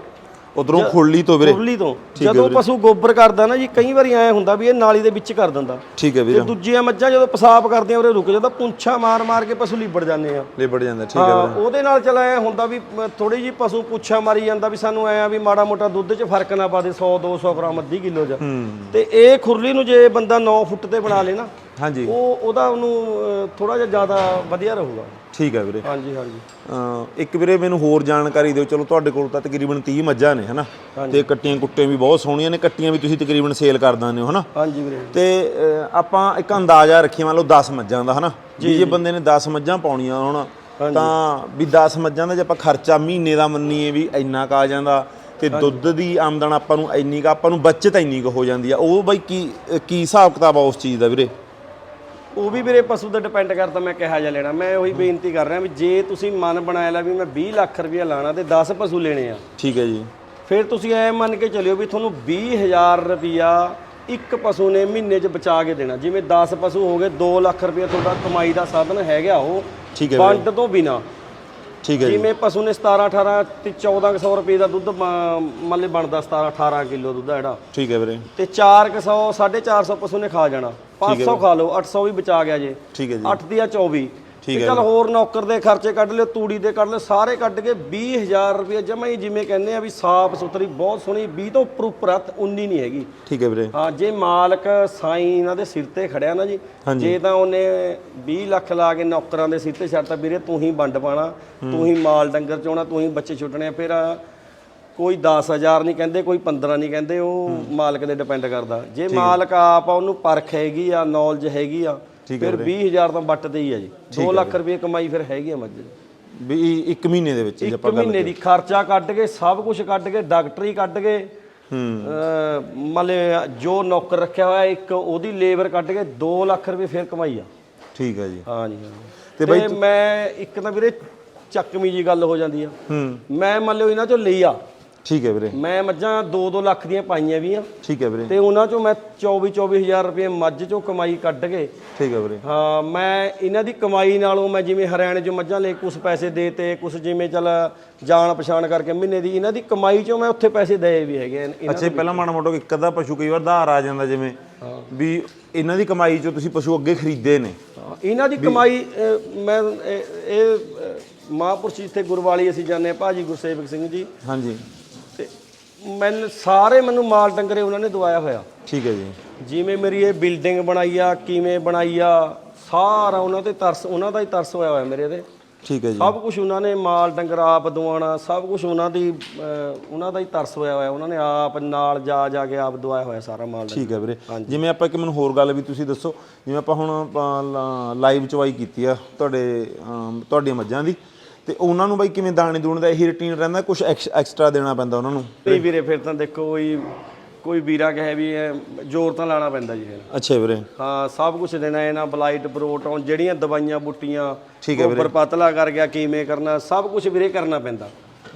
ਉਧਰੋਂ ਖੁਰਲੀ ਤੋਂ ਵੀਰੇ। ਕੁਰਲੀ ਤੋਂ। ਜਦੋਂ ਪਸ਼ੂ ਗੋਬਰ ਕਰਦਾ ਨਾ ਜੀ ਕਈ ਵਾਰੀ ਐ ਹੁੰਦਾ ਵੀ ਇਹ ਨਾਲੀ ਦੇ ਵਿੱਚ ਕਰ ਦਿੰਦਾ। ਠੀਕ ਹੈ ਤੇ ਵੀਰੇ। ਦੂਜੀਆਂ ਮੱਝਾਂ ਜਦੋਂ ਪਿਸ਼ਾਬ ਕਰਦੀਆਂ ਉਰੇ ਰੁਕ ਜਾਂਦਾ ਪੁੰਛਾਂ ਮਾਰ ਮਾਰ ਕੇ ਪਸ਼ੂ ਲਿਬੜ ਜਾਂਦੇ ਆ। ਲਿਬੜ ਜਾਂਦਾ ਠੀਕ ਹੈ ਹਾਂ ਉਹਦੇ ਨਾਲ ਚਲ ਐ ਹੁੰਦਾ ਵੀ ਥੋੜੀ ਜੀ ਪਸ਼ੂ ਪੁੱਛਾਂ ਮਾਰੀ ਜਾਂਦਾ ਵੀ ਸਾਨੂੰ ਐ ਆ ਵੀ ਮਾੜਾ ਮੋਟਾ ਦੁੱਧ 'ਚ ਫ਼ਰਕ ਨਾ ਪਾ ਦੇ 100 200 ਗ੍ਰਾਮ ਅੱਧੀ ਕਿਲੋ ਹੂੰ। ਤੇ ਇਹ ਖੁਰਲੀ ਨੂੰ ਜੇ ਬੰਦਾ 9 ਫੁੱਟ ਤੇ ਬਣਾ ਲੇ ਨਾ ਹਾਂਜੀ। ਉਹ ਉਹਦਾ ਉਹਨੂੰ ਥੋੜਾ ਜਿਹਾ ਜ਼ਿਆਦਾ ਵਧੀਆ ਰਹੂਗਾ। ਠੀਕ ਹੈ ਵੀਰੇ। ਹਾਂਜੀ ਹਾਂਜੀ। ਅਹ ਇੱਕ ਵੀਰੇ ਮੈਨੂੰ ਹੋਰ ਜਾਣਕਾਰੀ ਦਿਓ। ਚਲੋ ਤੁਹਾਡੇ ਕੋਲ ਤਾਂ ਤਕਰੀਬਨ 30 ਮੱਝਾਂ ਨੇ ਹਨਾ? ਤੇ ਕੱਟੀਆਂ ਕੁੱਟੀਆਂ ਵੀ ਬਹੁਤ ਸੋਹਣੀਆਂ ਨੇ। ਕੱਟੀਆਂ ਵੀ ਤੁਸੀਂ ਤਕਰੀਬਨ ਸੇਲ ਕਰ ਦਿੰਦੇ ਹੋ ਹਨਾ? ਹਾਂਜੀ ਵੀਰੇ। ਤੇ ਆਪਾਂ ਇੱਕ ਅੰਦਾਜ਼ਾ ਰੱਖੀਏ ਮੰਨ ਲਓ 10 ਮੱਝਾਂ ਦਾ ਹਨਾ? ਵੀ ਜੇ ਬੰਦੇ ਨੇ 10 ਮੱਝਾਂ ਪਾਉਣੀਆਂ ਹੋਣ ਤਾਂ ਵੀ 10 ਮੱਝਾਂ ਦਾ ਜੇ ਆਪਾਂ ਖਰਚਾ ਮਹੀਨੇ ਦਾ ਮੰਨੀਏ ਵੀ ਇੰਨਾ ਕਾ ਆ ਜਾਂਦਾ ਤੇ ਦੁੱਧ ਦੀ ਆਮਦਨ ਆਪਾਂ ਨੂੰ ਇੰਨੀ ਕਾ ਆਪਾਂ ਨੂੰ ਬਚਤ ਇੰਨੀ ਕੁ ਹੋ ਜਾਂਦੀ ਆ। ਉਹ ਬਾਈ ਕੀ ਕੀ ਹਿਸਾਬ ਕਿਤਾਬ ਆ ਉਸ ਚੀਜ਼ ਦਾ ਵੀਰੇ? ਉਹ ਵੀ ਵੀਰੇ ਪਸ਼ੂ ਤੇ ਡਿਪੈਂਡ ਕਰਦਾ ਮੈਂ ਕਿਹਾ ਜਾ ਲੈਣਾ। ਮੈਂ ਉਹੀ ਬੇਨਤੀ ਕਰ ਰਿਹਾ ਵੀ ਜੇ ਤੁਸੀਂ ਮਨ ਬਣਾਇਆ ਲਾ ਵੀ ਮੈਂ 20 ਲੱਖ ਰੁਪਇਆ ਲਾਣਾ ਤੇ 10 ਪਸ਼ੂ ਲੈਣੇ ਆ। ਠੀਕ ਹੈ ਜੀ। ਫਿਰ ਤੁਸੀਂ ਐ ਮੰਨ ਕੇ ਚੱਲਿਓ ਵੀ ਤੁਹਾਨੂੰ 20000 ਰੁਪਇਆ ਇੱਕ ਪਸ਼ੂ ਨੇ ਮਹੀਨੇ 'ਚ ਬਚਾ ਕੇ ਦੇਣਾ। ਜਿਵੇਂ 10 ਪਸ਼ੂ ਹੋ ਗਏ 2 ਲੱਖ ਰੁਪਇਆ ਤੁਹਾਡਾ ਕਮਾਈ ਦਾ ਸਾਧਨ ਹੈਗਾ ਉਹ। ਠੀਕ ਹੈ ਵੰਡ ਤੋਂ ਬਿਨਾ। ਠੀਕ ਹੈ ਜੀ। ਜਿਵੇਂ ਪਸ਼ੂ ਨੇ 17 18 ਤੇ 1400 ਰੁਪਏ ਦਾ ਦੁੱਧ ਮੱਲੇ ਬਣਦਾ 17 18 ਕਿਲੋ ਦੁੱਧ ਆ ਜਿਹੜਾ। ਠੀਕ ਹੈ ਵੀਰੇ। ਤੇ 400 450 ਪਸ਼ੂ ਨੇ ਖਾ ਜਾਣਾ। 500 ਖਾ ਲਓ 800 ਵੀ ਬਚਾ ਗਿਆ ਜੇ। ਠੀਕ ਹੈ ਜੀ। 8 ਦੀ ਆ 24 ਠੀਕ ਤੇ ਚੱਲ ਹੋਰ ਨੌਕਰ ਦੇ ਖਰਚੇ ਕੱਢ ਲਿਓ ਤੂੜੀ ਦੇ ਕੱਢ ਲਿਓ ਸਾਰੇ ਕੱਢ ਕੇ 20000 ਰੁਪਏ ਜਮਾ ਹੀ ਜਿਵੇਂ ਕਹਿੰਦੇ ਆ ਵੀ ਸਾਫ਼ ਸੁਥਰੀ ਬਹੁਤ ਸੋਹਣੀ 20 ਤੋਂ ਉੱਪਰ ਉੱਪਰ ਆ 19 ਨਹੀਂ ਹੈਗੀ। ਠੀਕ ਹੈ ਵੀਰੇ। ਹਾਂ ਜੇ ਮਾਲਕ ਸਾਈ ਇਹਨਾਂ ਦੇ ਸਿਰ ਤੇ ਖੜਿਆ ਨਾ ਜੀ ਜੇ ਤਾਂ ਉਹਨੇ 20 ਲੱਖ ਲਾ ਕੇ ਨੌਕਰਾਂ ਦੇ ਸਿਰ ਤੇ ਛੱਡਤਾ ਵੀਰੇ ਤੂੰ ਹੀ ਵੰਡ ਪਾਣਾ ਤੂੰ ਹੀ ਮਾਲ ਡੰਗਰ ਚੋਣਾ ਤੂੰ ਹੀ ਬੱਚੇ ਛੁੱਟਣੇ ਆ, ਫਿਰ ਕੋਈ 10000 ਨਹੀਂ ਕਹਿੰਦੇ ਕੋਈ 15 ਨਹੀਂ ਕਹਿੰਦੇ ਉਹ ਮਾਲਕ ਦੇ ਡਿਪੈਂਡ ਕਰਦਾ। ਜੇ ਮਾਲਕ ਆਪ ਆ ਉਹਨੂੰ ਪਰਖ ਹੈਗੀ ਆ ਨੌਲੇਜ ਹੈਗੀ ਆ ਫਿਰ 20000 ਤਾਂ ਵੱਟ ਤੇ ਹੀ ਆ ਜੀ। 2 ਲੱਖ ਰੁਪਏ ਕਮਾਈ ਫਿਰ ਹੈਗੀ ਆ ਮੱਝ ਦੀ। ਵੀ ਇੱਕ ਮਹੀਨੇ ਦੇ ਵਿੱਚ ਜੇ ਇੱਕ ਮਹੀਨੇ ਦੀ ਖਰਚਾ ਕੱਢ ਕੇ ਸਭ ਕੁਝ ਕੱਢ ਕੇ ਡਾਕਟਰੀ ਕੱਢ ਕੇ ਹੂੰ। ਲਿਆ ਜੋ ਨੌਕਰ ਰੱਖਿਆ ਹੋਇਆ ਇੱਕ ਉਹਦੀ ਲੇਬਰ ਕੱਢ ਕੇ 2 ਲੱਖ ਰੁਪਏ ਫਿਰ ਕਮਾਈ ਆ। ਠੀਕ ਹੈ ਜੀ ਹਾਂ ਜੀ। ਤੇ ਤੇ ਮੈਂ ਇੱਕ ਤਾਂ ਵੀਰੇ ਚੱਕਵੀਂ ਜੀ ਗੱਲ ਹੋ ਜਾਂਦੀ ਆ। ਹੂੰ। ਮੈਂ ਮੰਨ ਲਿਓ ਇਹਨਾਂ ਚੋਂ ਲਈ ਆ। ਠੀਕ ਹੈ ਵੀਰੇ। ਮੈਂ ਮੱਝਾਂ 2-2 ਲੱਖ ਦੀਆਂ ਪਾਈਆਂ ਵੀ ਆ ਠੀਕ ਹੈ ਵੀਰੇ। ਤੇ ਉਹਨਾਂ ਚੋਂ ਮੈਂ 24-24000 ਰੁਪਏ ਮੱਝ ਚੋਂ ਕਮਾਈ ਕੱਢ ਕੇ ਠੀਕ ਹੈ ਵੀਰੇ। ਹਾਂ ਮੈਂ ਇਹਨਾਂ ਦੀ ਕਮਾਈ ਨਾਲੋਂ ਮੈਂ ਜਿਵੇਂ ਹਰਿਆਣੇ ਚੋਂ ਮੱਝਾਂ ਲੈ ਕੁਝ ਪੈਸੇ ਦੇ ਤੇ ਕੁਝ ਜਿਵੇਂ ਚੱਲ ਜਾਣ ਪਛਾਣ ਕਰਕੇ ਮਹੀਨੇ ਦੀ ਇਹਨਾਂ ਦੀ ਕਮਾਈ ਚੋਂ ਮੈਂ ਉੱਥੇ ਪੈਸੇ ਦਏ ਵੀ ਹੈਗੇ ਆ ਇਹਨਾਂ ਅੱਛਾ ਪਹਿਲਾਂ ਮਾੜਾ ਮੋਟਾ ਇੱਕ ਅੱਧਾ ਪਸ਼ੂ ਕਈ ਵਾਰ ਧਾਰ ਆ ਜਾਂਦਾ ਜਿਵੇਂ ਵੀ ਇਹਨਾਂ ਦੀ ਕਮਾਈ ਚੋਂ ਤੁਸੀਂ ਪਸ਼ੂ ਅੱਗੇ ਖਰੀਦੇ ਨੇ। ਹਾਂ, ਇਹਨਾਂ ਦੀ ਕਮਾਈ ਅਹ, ਮੈਂ ਇਹ- ਇਹ ਅਹ, ਮਹਾਂਪੁਰਸ਼ ਜਿੱਥੇ ਗੁਰਵਾਲੀ ਅਸੀਂ ਜਾਂਦੇ ਆ ਭਾਜੀ ਗੁਰਸੇਵਕ ਸਿੰਘ ਜੀ। ਹਾਂਜੀ। ਮੈਨੂੰ ਸਾਰੇ ਮੈਨੂੰ ਮਾਲ ਡੰਗਰੇ ਉਹਨਾਂ ਨੇ ਦਵਾਇਆ ਹੋਇਆ। ਠੀਕ ਹੈ ਜੀ। ਜਿਵੇਂ ਮੇਰੀ ਇਹ ਬਿਲਡਿੰਗ ਬਣਾਈ ਆ ਕਿਵੇਂ ਬਣਾਈ ਆ ਸਾਰਾ ਉਹਨਾਂ ਤੇ ਤਰਸ ਉਹਨਾਂ ਦਾ ਹੀ ਤਰਸ ਹੋਇਆ ਹੋਇਆ ਮੇਰੇ ਤੇ। ਠੀਕ ਹੈ ਜੀ। ਸਭ ਕੁਝ ਉਹਨਾਂ ਨੇ ਮਾਲ ਡੰਗਰ ਆਪ ਦਵਾਉਣਾ ਸਭ ਕੁਝ ਉਹਨਾਂ ਦੀ ਅਹ, ਉਹਨਾਂ ਦਾ ਹੀ ਤਰਸ ਹੋਇਆ ਹੋਇਆ। ਉਹਨਾਂ ਨੇ ਆਪ ਨਾਲ ਜਾ ਜਾ ਕੇ ਆਪ ਦਵਾਇਆ ਹੋਇਆ ਸਾਰਾ ਮਾਲ ਡੰਗਰ। ਠੀਕ ਹੈ ਵੀਰੇ। ਜਿਵੇਂ ਆਪਾਂ ਇੱਕ ਮੈਨੂੰ ਹੋਰ ਗੱਲ ਵੀ ਤੁਸੀਂ ਦੱਸੋ ਜਿਵੇਂ ਆਪਾਂ ਹੁਣ ਲਾਈਵ ਚਵਾਈ ਕੀਤੀ ਆ ਤੁਹਾਡੇ ਅਮ, ਤੁਹਾਡੀਆਂ ਮੱਝਾਂ ਦੀ। ਤੇ ਉਹਨਾਂ ਨੂੰ ਬਾਈ ਕਿਵੇਂ ਦਾਣੇ ਦੂਣ ਦਾ ਇਹੀ ਰੁਟੀਨ ਰਹਿੰਦਾ ਕੁਝ ਐਕਸਟਰਾ ਦੇਣਾ ਪੈਂਦਾ ਉਹਨਾਂ ਨੂੰ? ਨਹੀਂ ਵੀਰੇ ਫਿਰ ਤਾਂ ਦੇਖੋ ਕੋਈ ਕੋਈ ਵੀਰਾ ਕਹੇ ਵੀ ਜ਼ੋਰ ਤਾਂ ਲਾਣਾ ਪੈਂਦਾ ਜੀ ਫਿਰ। ਅੱਛਾ ਵੀਰੇ। ਹਾਂ ਸਭ ਕੁਝ ਦੇਣਾ ਇਹਨਾਂ ਬਲਾਈਟ ਪ੍ਰੋਟੋਨ ਜਿਹੜੀਆਂ ਦਵਾਈਆਂ ਬੁੱਟੀਆਂ ਠੀਕ ਹੈ ਗੋਬਰ ਪਤਲਾ ਕਰ ਗਿਆ ਕਿਵੇਂ ਕਰਨਾ ਸਭ ਕੁਝ ਵੀਰੇ ਕਰਨਾ ਪੈਂਦਾ।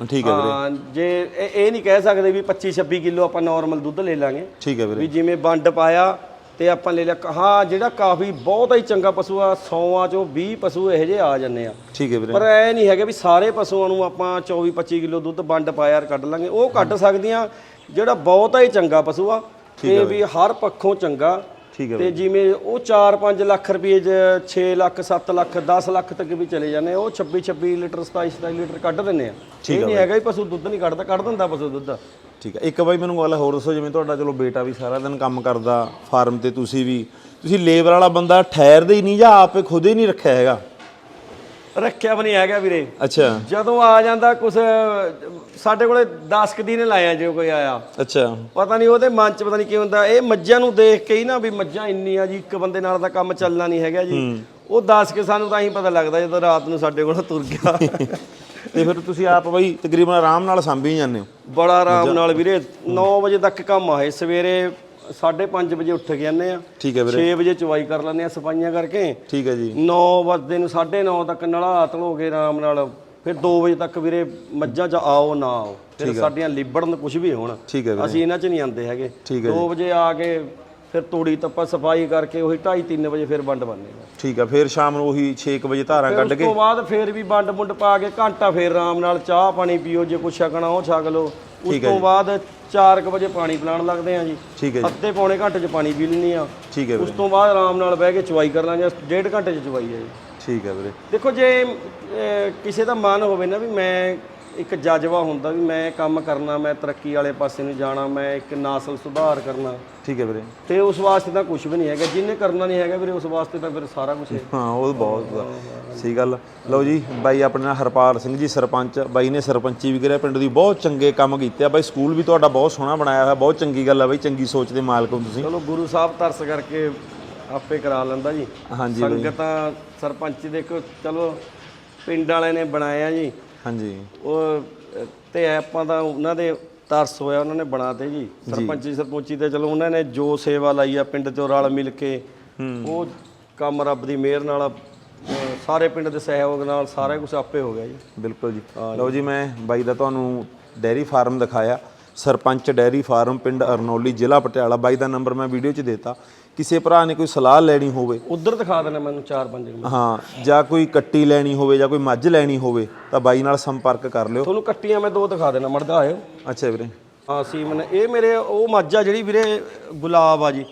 ਠੀਕ ਹੈ ਵੀਰੇ। ਹਾਂ ਜੇ ਇਹ ਇਹ ਨਹੀਂ ਕਹਿ ਸਕਦੇ ਵੀ 25 26 ਕਿਲੋ ਆਪਾਂ ਨਾਰਮਲ ਦੁੱਧ ਲੈ ਲਾਂਗੇ। ਠੀਕ ਹੈ ਵੀਰੇ। ਵੀ ਜਿਵੇਂ ਵੰਡ ਪਾਇਆ ਤੇ ਆਪਾਂ ਲੈ ਲਿਆ ਹਾਂ ਜਿਹੜਾ ਕਾਫੀ ਬਹੁਤ ਹੀ ਚੰਗਾ ਪਸ਼ੂ ਆ 100ਾਂ ਚੋਂ 20 ਪਸ਼ੂ ਇਹੋ ਜਿਹੇ ਆ ਜਾਂਦੇ ਆ। ਠੀਕ ਹੈ ਵੀਰੇ। ਪਰ ਐ ਨਹੀਂ ਹੈਗਾ ਵੀ ਸਾਰੇ ਪਸ਼ੂਆਂ ਨੂੰ ਆਪਾਂ 24 25 ਕਿਲੋ ਦੁੱਧ ਵੰਡ ਪਾਇਆ ਕੱਢ ਲਾਂਗੇ। ਉਹ ਕੱਢ ਸਕਦੀਆਂ ਜਿਹੜਾ ਬਹੁਤ ਹੀ ਚੰਗਾ ਪਸ਼ੂ ਆ ਤੇ ਵੀ ਹਰ ਪੱਖੋਂ ਚੰਗਾ। ਠੀਕ ਹੈ ਤੇ ਜਿਵੇਂ ਉਹ 4-5 ਲੱਖ ਰੁਪਏ ਚ 6 ਲੱਖ 7 ਲੱਖ 10 ਲੱਖ ਤੱਕ ਵੀ ਚਲੇ ਜਾਂਦੇ ਉਹ 26-26 ਲੀਟਰ 27-27 ਲੀਟਰ ਕੱਢ ਦਿੰਨੇ ਆ। ਇਹ ਨਹੀਂ ਹੈਗਾ ਵੀ ਪਸ਼ੂ ਦੁੱਧ ਨਹੀਂ ਕੱਢਦਾ ਕੱਢ ਦਿੰਦਾ ਪਸ਼ੂ ਦੁੱਧ। ਠੀਕ ਹੈ। ਇੱਕ ਬਾਈ ਮੈਨੂੰ ਗੱਲ ਹੋਰ ਦੱਸੋ ਜਿਵੇਂ ਤੁਹਾਡਾ ਚਲੋ ਬੇਟਾ ਵੀ ਸਾਰਾ ਦਿਨ ਕੰਮ ਕਰਦਾ ਫਾਰਮ ਤੇ ਤੁਸੀਂ ਵੀ ਤੁਸੀਂ ਲੇਬਰ ਵਾਲਾ ਬੰਦਾ ਠਹਿਰਦੇ ਹੀ ਨਹੀਂ ਜਾਂ ਆਪੇ ਖੁਦ ਹੀ ਨਹੀਂ ਰੱਖਿਆ ਹੈਗਾ? ਰੱਖਿਆ ਵੀ ਨਹੀਂ ਹੈਗਾ ਵੀਰੇ। ਅੱਛਾ। ਜਦੋਂ ਆ ਜਾਂਦਾ ਕੁਛ ਸਾਡੇ ਕੋਲੇ 10 ਕੁ ਦਿਨ ਲਾਇਆ ਜੇ ਕੋਈ ਆਇਆ। ਅੱਛਾ। ਪਤਾ ਨਹੀਂ ਉਹਦੇ ਮਨ ਚ ਪਤਾ ਨਹੀਂ ਕੀ ਹੁੰਦਾ। ਇਹ ਮੱਝਾਂ ਨੂੰ ਦੇਖ ਕੇ ਹੀ ਨਾ ਵੀ ਮੱਝਾਂ ਇੰਨੀਆਂ ਜੀ ਇੱਕ ਬੰਦੇ ਨਾਲ ਤਾਂ ਕੰਮ ਚੱਲਣਾ ਨਹੀਂ ਹੈਗਾ ਜੀ। ਉਹ ਦੱਸ ਕੇ ਸਾਨੂੰ ਤਾਂ ਹੀ ਪਤਾ ਲੱਗਦਾ ਜਦੋਂ ਰਾਤ ਨੂੰ ਸਾਡੇ ਕੋਲ ਤੁਰ ਗਿਆ। ਤੇ ਫਿਰ ਤੁਸੀਂ ਆਪ ਬਾਈ ਤਕਰੀਬਨ ਆਰਾਮ ਨਾਲ ਸਾਂਭੀ ਜਾਂਦੇ ਹੋ। ਬੜਾ ਆਰਾਮ ਨਾਲ ਵੀਰੇ। 9 ਵਜੇ ਤੱਕ ਕੰਮ ਆਏ ਸਵੇਰੇ 5:30 ਵਜੇ ਉੱਠ ਕੇ ਜਾਂਦੇ ਆ। ਠੀਕ ਹੈ ਵੀਰੇ। 6 ਵਜੇ ਚਵਾਈ ਕਰ ਲੈਂਦੇ ਆ ਸਫਾਈਆਂ ਕਰਕੇ। ਠੀਕ ਹੈ ਜੀ। 9 ਵਜੇ ਨੂੰ 9:30 ਤੱਕ ਨਲਾ ਧਲੋ ਕੇ ਆਰਾਮ ਨਾਲ। ਫਿਰ 2 ਵਜੇ ਤੱਕ ਵੀਰੇ ਮੱਝਾਂ 'ਚ ਆਓ ਨਾ ਆਓ। ਫਿਰ ਸਾਡੀਆਂ ਲਿਬੜਨ ਕੁਝ ਵੀ ਹੋਣ। ਅਸੀਂ ਇਹਨਾਂ 'ਚ ਨਹੀਂ ਆਉਂਦੇ ਹੈਗੇ। ਠੀਕ ਹੈ 2 ਵਜੇ ਆ ਕੇ ਫਿਰ ਤੂੜੀ ਤੱਪਾ ਸਫ਼ਾਈ ਕਰਕੇ ਉਹੀ 2:30 3 ਵਜੇ ਫਿਰ ਵੰਡ ਬੰਨੇ ਠੀਕ ਹੈ ਫਿਰ ਸ਼ਾਮ ਨੂੰ ਉਹੀ 6 ਵਜੇ ਧਾਰਾਂ ਕੱਢ ਉਸ ਤੋਂ ਬਾਅਦ ਫਿਰ ਵੀ ਵੰਡ ਮੁੰਡ ਪਾ ਕੇ ਘੰਟਾ ਫਿਰ ਆਰਾਮ ਨਾਲ ਚਾਹ ਪਾਣੀ ਪੀਓ ਜੇ ਕੁਛ ਛਕਣਾ ਉਹ ਛਕ ਲਓ। ਉਸ ਤੋਂ ਬਾਅਦ 4 ਵਜੇ ਪਾਣੀ ਪਿਲਾਉਣ ਲੱਗਦੇ ਆ ਜੀ। ਠੀਕ ਹੈ ਜੀ। ਅੱਧੇ ਪੌਣੇ ਘੰਟੇ 'ਚ ਪਾਣੀ ਪੀ ਲੈਂਦੇ ਆ। ਠੀਕ ਹੈ ਉਸ ਵੀਰੇ ਤੋਂ ਬਾਅਦ ਆਰਾਮ ਨਾਲ ਬਹਿ ਕੇ ਚਵਾਈ ਕਰ ਲਾਂਗੇ ਡੇਢ ਘੰਟੇ 'ਚ ਚਵਾਈ ਹੈ ਜੀ। ਠੀਕ ਹੈ ਵੀਰੇ। ਦੇਖੋ ਜੇ ਅਹ, ਕਿਸੇ ਦਾ ਮਨ ਹੋਵੇ ਨਾ ਵੀ ਮੈਂ ਇੱਕ ਜਜ਼ਬਾ ਹੁੰਦਾ ਵੀ ਮੈਂ ਕੰਮ ਕਰਨਾ ਮੈਂ ਤਰੱਕੀ ਵਾਲੇ ਪਾਸੇ ਨੂੰ ਜਾਣਾ ਮੈਂ ਇੱਕ ਨਸਲ ਸੁਧਾਰ ਕਰਨਾ। ਠੀਕ ਹੈ ਵੀਰੇ। ਤੇ ਉਸ ਵਾਸਤੇ ਤਾਂ ਕੁਝ ਵੀ ਨਹੀਂ ਹੈਗਾ। ਜਿਹਨੇ ਕਰਨਾ ਨਹੀਂ ਹੈਗਾ ਵੀਰੇ ਉਸ ਵਾਸਤੇ ਤਾਂ ਫਿਰ ਸਾਰਾ ਕੁਝ ਹੈ। ਹਾਂ ਉਹ ਬਹੁਤ ਸਹੀ ਗੱਲ। ਲਓ ਜੀ ਬਾਈ ਆਪਣੇ ਨਾਲ ਹਰਪਾਲ ਸਿੰਘ ਜੀ ਸਰਪੰਚ। ਬਾਈ ਨੇ ਸਰਪੰਚੀ ਵੀ ਕਰਿਆ। ਪਿੰਡ ਦੀ ਬਹੁਤ ਚੰਗੇ ਕੰਮ ਕੀਤੇ ਆ। ਬਾਈ ਸਕੂਲ ਵੀ ਤੁਹਾਡਾ ਬਹੁਤ ਸੋਹਣਾ ਬਣਾਇਆ ਹੋਇਆ। ਬਹੁਤ ਚੰਗੀ ਗੱਲ ਆ ਬਾਈ। ਚੰਗੀ ਸੋਚ ਦੇ ਮਾਲਕ ਹੋ ਤੁਸੀਂ। ਚਲੋ ਗੁਰੂ ਸਾਹਿਬ ਤਰਸ ਕਰਕੇ ਆਪੇ ਕਰਾ ਲੈਂਦਾ ਜੀ। ਹਾਂਜੀ ਸੰਗਤਾਂ ਸਰਪੰਚ ਦੇਖੋ ਚਲੋ ਪਿੰਡ ਵਾਲਿਆਂ ਨੇ ਬਣਾਇਆ ਜੀ। ਹਾਂਜੀ। ਉਹ ਤੇ ਆਪਾਂ ਤਾਂ ਉਹਨਾਂ ਦੇ ਤਰਸ ਹੋਇਆ ਉਹਨਾਂ ਨੇ ਬਣਾਤੇ ਜੀ। ਸਰਪੰਚੀ ਸਰਪੰਚੀ ਤੇ ਚਲੋ ਉਹਨਾਂ ਨੇ ਜੋ ਸੇਵਾ ਲਾਈ ਆ ਪਿੰਡ ਚੋਂ ਰਲ ਮਿਲ ਕੇ ਉਹ ਕੰਮ ਰੱਬ ਦੀ ਮਿਹਰ ਨਾਲ ਸਾਰੇ ਪਿੰਡ ਦੇ ਸਹਿਯੋਗ ਨਾਲ ਸਾਰਾ ਕੁਝ ਆਪੇ ਹੋ ਗਿਆ ਜੀ। ਬਿਲਕੁਲ ਜੀ। ਲਓ ਜੀ ਮੈਂ ਬਾਈ ਦਾ ਤੁਹਾਨੂੰ ਡੈਰੀ ਫਾਰਮ ਦਿਖਾਇਆ। ਸਰਪੰਚ ਡੈਰੀ ਫਾਰਮ ਪਿੰਡ ਅਰਨੌਲੀ ਜ਼ਿਲ੍ਹਾ ਪਟਿਆਲਾ। ਬਾਈ ਦਾ ਨੰਬਰ ਮੈਂ ਵੀਡੀਓ 'ਚ ਦੇਤਾ। ਕਿਸੇ ਭਰਾ ਨੇ ਕੋਈ ਸਲਾਹ ਲੈਣੀ ਹੋਵੇ। ਉਧਰ ਦਿਖਾ ਦੇਣਾ ਮੈਨੂੰ 4-5 ਮਿੰਟ ਹਾਂ ਜਾਂ ਕੋਈ ਕੱਟੀ ਲੈਣੀ ਹੋਵੇ ਜਾਂ ਕੋਈ ਮੱਝ ਲੈਣੀ ਹੋਵੇ ਤਾਂ ਬਾਈ ਨਾਲ ਸੰਪਰਕ ਕਰ ਲਿਓ। ਤੁਹਾਨੂੰ ਕੱਟੀਆਂ ਮੈਂ ਦੋ ਦਿਖਾ ਦੇਣਾ ਮਰਦਾ ਆਇਓ। ਅੱਛਾ ਵੀਰੇ। ਹਾਂ ਸੀਮਨ ਇਹ ਮੇਰੇ ਉਹ ਮੱਝ ਆ ਜਿਹੜੀ ਵੀਰੇ ਗੁਲਾਬ ਆ ਜੀ।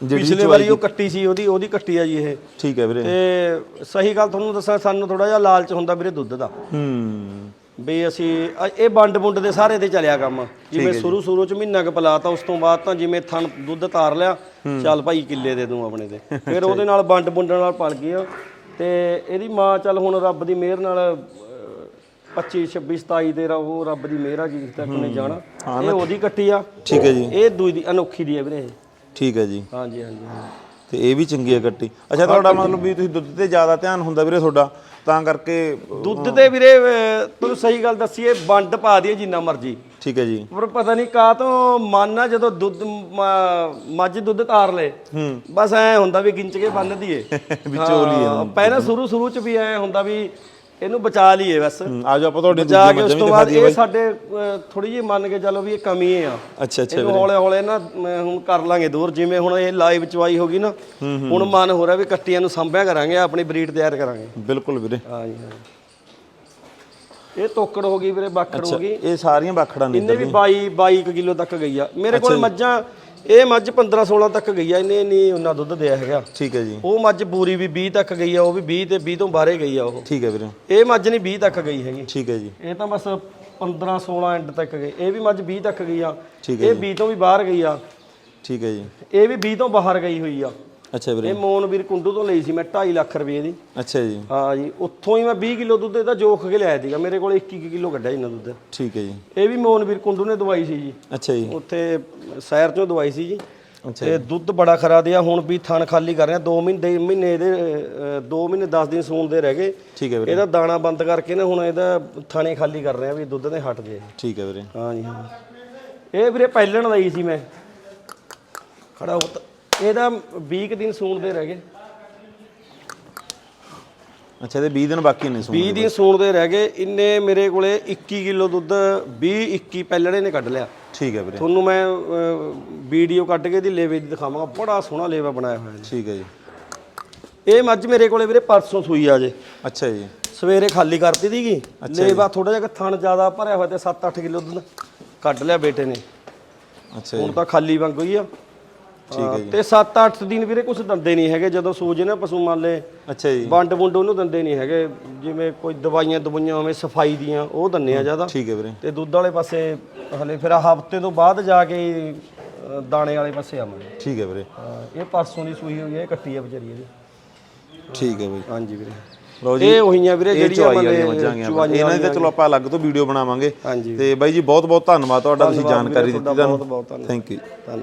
ਪਿਛਲੇ ਵਾਰੀ ਉਹ ਕੱਟੀ ਸੀ ਉਹਦੀ ਉਹਦੀ ਕੱਟੀ ਆ ਜੀ ਇਹ। ਠੀਕ ਹੈ ਵੀਰੇ। ਤੇ ਸਹੀ ਗੱਲ ਤੁਹਾਨੂੰ ਦੱਸਾਂ ਸਾਨੂੰ ਥੋੜਾ ਜਿਹਾ ਲਾਲਚ ਹੁੰਦਾ ਵੀਰੇ ਦੁੱਧ ਦਾ। ਹੂੰ। ਵੀ ਅਸੀਂ ਅ- ਇਹ ਵੰਡ ਵੁੰਡ ਦੇ ਸਾਰੇ ਤੇ ਚੱਲਿਆ ਕੰਮ। ਜਿਵੇਂ ਸ਼ੁਰੂ ਸ਼ੁਰੂ ਚ ਮਹੀਨਾ ਕੁ ਪਲਾਤਾ ਉਸ ਤੋਂ ਬਾਅਦ ਤਾਂ ਜਿਵੇਂ ਥਣ ਦੁੱਧ ਤਾਰ ਲਿਆ ਚੱਲ ਭਾਈ ਕਿੱਲੇ ਦੇ ਦੂੰ ਆਪਣੇ ਤੇ। ਫਿਰ ਉਹਦੇ ਨਾਲ ਵੰਡ ਵੁੰਡਣ ਨਾਲ ਪਲ ਗਈ। ਤੇ ਇਹਦੀ ਮਾਂ ਚੱਲ ਹੁਣ ਰੱਬ ਦੀ ਮਿਹਰ ਨਾਲ ਅ, 25 26 27 ਦੇ ਰਾ- ਉਹ ਰੱਬ ਦੀ ਮਿਹਰ ਆ ਜੀ ਤੱਕ ਨੇ ਜਾਣਾ। ਇਹ ਉਹਦੀ ਕੱਟੀ ਆ। ਠੀਕ ਹੈ ਜੀ। ਇਹ ਦੂਈ ਦੀ ਅਨੋਖੀ ਦੀ ਹੈ ਵੀਰੇ ਇਹ। ਠੀਕ ਹੈ ਜੀ। ਹਾਂਜੀ ਹਾਂਜੀ ਹਾਂਜੀ। ਤੇ ਇਹ ਵੀ ਚੰਗੀ ਹੈ ਕੱਟੀ। ਅੱਛਾ ਤੁਹਾਡਾ ਮਤਲਬ ਵੀ ਤੁਸੀਂ ਦੁੱਧ ਤੇ ਜ਼ਿਆਦਾ ਧਿਆਨ ਹੁੰਦਾ ਵੀਰੇ ਤੁਹਾਡਾ। ਤਾਂ ਕਰਕੇ ਦੁੱਧ ਤੇ ਵੀਰੇ ਤੁਹਾਨੂੰ ਸਹੀ ਗੱਲ ਦੱਸੀਏ ਵੰਡ ਪਾ ਦਈਏ ਜਿੰਨਾ ਮਰਜ਼ੀ। ਠੀਕ ਹੈ ਜੀ। ਪਰ ਪਤਾ ਨਹੀਂ ਕਾ ਤੋਂ ਮਨ ਆ ਜਦੋਂ ਦੁੱਧ ਮ- ਮੱਝ ਦੁੱਧ ਤਾਰ ਲੇ। ਹੂੰ। ਬਸ ਐ ਹੁੰਦਾ ਵੀ ਗਿੰਚ ਕੇ ਬੰਨ ਦਈਏ। ਲਈ ਹਾਂ, ਪਹਿਲਾਂ ਸ਼ੁਰੂ ਸ਼ੁਰੂ ਚ ਵੀ ਐ ਹੁੰਦਾ ਵੀ ਇਹਨੂੰ ਬਚਾ ਲਈਏ ਬਸ। ਆਜੋ ਆਪਾਂ ਤੁਹਾਡੇ ਬਚਾ ਕੇ ਉਸ ਤੋਂ ਬਾਅਦ ਇਹ ਸਾਡੇ ਥੋੜੀ ਜਿਹੀ ਮੰਨ ਕੇ ਚੱਲੋ ਵੀ ਇਹ ਕਮੀ ਆ। ਅੱਛਾ ਅੱਛਾ ਇਹਨੂੰ ਹੌਲੇ ਹੌਲੇ ਨਾ ਹੁਣ ਕਰ ਲਾਂਗੇ ਦੂਰ। ਜਿਵੇਂ ਹੁਣ ਇਹ ਲਾਈਵ ਚਵਾਈ ਹੋ ਗਈ ਨਾ ਹੁਣ ਮਨ ਹੋ ਰਿਹਾ ਵੀ ਕੱਟੀਆਂ ਨੂੰ ਸੰਭਿਆ ਕਰਾਂਗੇ ਆਪਣੀ ਬਰੀਡ ਤਿਆਰ ਕਰਾਂਗੇ। ਬਿਲਕੁਲ ਵੀਰੇ। ਹਾਂ ਜੀ ਹਾਂ ਇਹ ਤੋਕੜ ਹੋ ਗਈ ਵੀਰੇ ਬਾਕੜ ਹੋ ਗਈ। ਇਹ ਸਾਰੀਆਂ ਬਾਖੜਾਂ ਨੇ ਇਹਨੇ ਵੀ 22 22 ਕਿਲੋ ਤੱਕ ਗਈ ਆ। ਮੇਰੇ ਕੋਲ ਮੱਝਾਂ ਇਹ ਮੱਝ 15 16 ਤੱਕ ਗਈ ਆ ਇਹਨੇ ਨਹੀਂ ਉਹਨਾਂ ਦੁੱਧ ਦਿਆ ਹੈਗਾ। ਠੀਕ ਹੈ ਜੀ। ਉਹ ਮੱਝ ਪੂਰੀ ਵੀ 20 ਤੱਕ ਗਈ ਆ ਉਹ ਵੀ 20 ਤੇ 20 ਤੋਂ ਬਾਹਰੇ ਗਈ ਆ ਉਹ। ਠੀਕ ਹੈ ਵੀਰੇ। ਇਹ ਮੱਝ ਨਹੀਂ 20 ਤੱਕ ਗਈ ਹੈਗੀ। ਠੀਕ ਹੈ ਜੀ। ਇਹ ਤਾਂ ਬਸ 15 16 ਐਂਡ ਤੱਕ ਗਈ। ਇਹ ਵੀ ਮੱਝ 20 ਤੱਕ ਗਈ ਆ। ਇਹ 20 ਤੋਂ ਵੀ ਬਾਹਰ ਗਈ ਆ। ਠੀਕ ਹੈ ਜੀ। ਇਹ ਵੀ 20 ਤੋਂ ਬਾਹਰ ਗਈ ਹੋਈ ਆ। ਅੱਛਾ ਵੀਰੇ। ਇਹ ਮੋਨ ਵੀਰ ਕੁੰਡੂ ਤੋਂ ਲਈ ਸੀ ਮੈਂ 2.5 ਲੱਖ ਰੁਪਏ ਦੀ। ਅੱਛਾ ਜੀ। ਹਾਂ ਜੀ ਉੱਥੋਂ ਹੀ ਮੈਂ 20 ਕਿਲੋ ਦੁੱਧ ਇਹਦਾ ਜੋਖ ਕੇ ਲਿਆਇਆ ਸੀਗਾ। ਮੇਰੇ ਕੋਲ 21 ਕਿਲੋ ਕੱਢਿਆ ਇਹਨਾਂ ਦੁੱਧ। ਠੀਕ ਹੈ ਜੀ। ਇਹ ਵੀ ਮੋਨ ਵੀਰ ਕੁੰਡੂ ਨੇ ਦਵਾਈ ਸੀ ਜੀ। ਅੱਛਾ ਜੀ। ਉੱਥੇ ਸ਼ਹਿਰ ਚੋਂ ਦਵਾਈ ਸੀ ਜੀ। ਤੇ ਦੁੱਧ ਬੜਾ ਖਰਾ ਦਿਆ। ਹੁਣ ਵੀ ਥਣ ਖਾਲੀ ਕਰ ਰਹੇ। ਆ 2 ਮਹੀਨੇ ਮਹੀਨੇ ਇਹਦੇ 2 ਮਹੀਨੇ 10 ਦਿਨ ਸੂਣ ਦੇ ਰਹਿ ਗਏ। ਠੀਕ ਹੈ ਵੀਰੇ। ਇਹਦਾ ਦਾਣਾ ਬੰਦ ਕਰਕੇ ਨਾ ਹੁਣ ਇਹਦਾ ਥਾਣੇ ਖਾਲੀ ਕਰ ਰਹੇ ਵੀ ਦੁੱਧ ਨੇ ਹਟ ਜੇ। ਠੀਕ ਹੈ ਵੀਰੇ। ਹਾਂ ਜੀ ਹਾਂ ਇਹ ਵੀਰੇ ਪਹਿਲਣ ਲਈ ਸੀ ਮੈਂ। ਖੜਾ ਹੋ ਇਹਦਾ 20 ਕੁ ਦਿਨ ਸੂਣ ਦੇ ਰਹਿ ਗਏ। ਅੱਛਾ ਇਹਦੇ 20 ਦਿਨ ਬਾਕੀ ਨੇ ਸੂਣ 20 ਦਿਨ ਸੂਣ ਦੇ ਰਹਿ ਗਏ। ਇੰਨੇ ਮੇਰੇ ਕੋਲੇ 21 ਕਿਲੋ ਦੁੱਧ 20 21 ਪਹਿਲਣੇ ਨੇ ਕੱਢ ਲਿਆ। ਠੀਕ ਹੈ ਵੀਰੇ। ਤੁਹਾਨੂੰ ਮੈਂ ਵੀਡੀਓ ਕੱਢ ਕੇ ਦੀ ਲੇਵੇ ਦੀ ਦਿਖਾਵਾਂਗਾ। ਬੜਾ ਸੋਹਣਾ ਲੇਵਾ ਬਣਾਇਆ ਹੋਇਆ ਜੀ। ਠੀਕ ਹੈ ਜੀ। ਇਹ ਮੱਝ ਮੇਰੇ ਕੋਲੇ ਵੀਰੇ ਪਰਸੋਂ ਸੂਈ ਆ ਜੇ। ਅੱਛਾ ਜੀ। ਸਵੇਰੇ ਖਾਲੀ ਕਰਤੀ ਸੀਗੀ। ਲੇਵਾ ਥੋੜਾ ਜਿਹਾ ਥਣ ਜ਼ਿਆਦਾ ਭਰਿਆ ਹੋਇਆ ਤੇ 7-8 ਕਿਲੋ ਦੁੱਧ ਕੱਢ ਲਿਆ ਬੇਟੇ ਨੇ। ਅੱਛਾ ਜੀ। ਹੁਣ ਤਾਂ ਖਾਲੀ ਵਾਂਗੂ ਹੀ ਆ। ਹੈ ਤੇ 7-8 ਦਿਨ ਵੀਰੇ ਕੁਝ ਦੰਦੇ ਨਹੀਂ ਹੈਗੇ ਜਦੋਂ ਸੂਜੇ ਨਾ ਪਸ਼ੂ ਮੰਨ ਲੈ ਅੱਛਾ ਜੀ। ਵੰਡ ਵੁੰਡ ਉਹਨੂੰ ਦੰਦੇ ਨਹੀਂ ਹੈਗੇ ਜਿਵੇਂ ਕੋਈ ਦਵਾਈਆਂ ਦਵਾਈਆਂ ਹੋਵੇ ਸਫ਼ਾਈ ਦੀਆਂ ਉਹ ਦੰਨੇ ਆ ਜ਼ਿਆਦਾ। ਠੀਕ ਹੈ ਵੀਰੇ। ਤੇ ਦੁੱਧ ਵਾਲੇ ਪਾਸੇ ਹਲੇ ਫਿਰ ਹਫ਼ਤੇ ਤੋਂ ਬਾਅਦ ਜਾ ਕੇ ਅ, ਦਾਣੇ ਵਾਲੇ ਪਾਸੇ ਆਵਾਂਗੇ। ਠੀਕ ਹੈ ਵੀਰੇ। ਹਾਂ, ਇਹ ਪਰਸੋਂ ਦੀ ਸੂਈ ਹੋਈ ਹੈ ਇਹ ਕੱਟੀ ਆ ਵਿਚਾਰੀ ਇਹਦੀ। ਠੀਕ ਹੈ ਬਾਈ। ਹਾਂਜੀ ਵੀਰੇ। ਲਓ ਜੀ ਇਹ ਉਹੀਆਂ ਵੀਰੇ ਇਹ ਜਿਹੜੀਆਂ ਚੁਆਈ ਵਾਲੀਆਂ ਮੱਝਾਂ ਗਈਆਂ। ਇਹਨਾਂ ਦੀ ਤਾਂ ਚਲੋ ਆਪਾਂ ਅਲੱਗ ਤੋਂ ਵੀਡੀਓ ਬਣਾਵਾਂਗੇ। ਹਾਂਜੀ। ਤੇ ਬਾਈ ਜੀ ਬਹੁਤ ਬਹੁਤ ਧੰਨਵਾਦ ਤੁਹਾਡਾ ਤੁਸੀਂ ਧੰਨਵਾਦ ਜਾਣਕਾਰੀ ਦਿੱਤੀ ਤੁਹਾਨੂੰ ਬਹੁਤ ਬਹੁਤ ਧੰਨਵਾਦ। ਥੈਂਕ ਯੂ ਧੰਨਵਾਦ।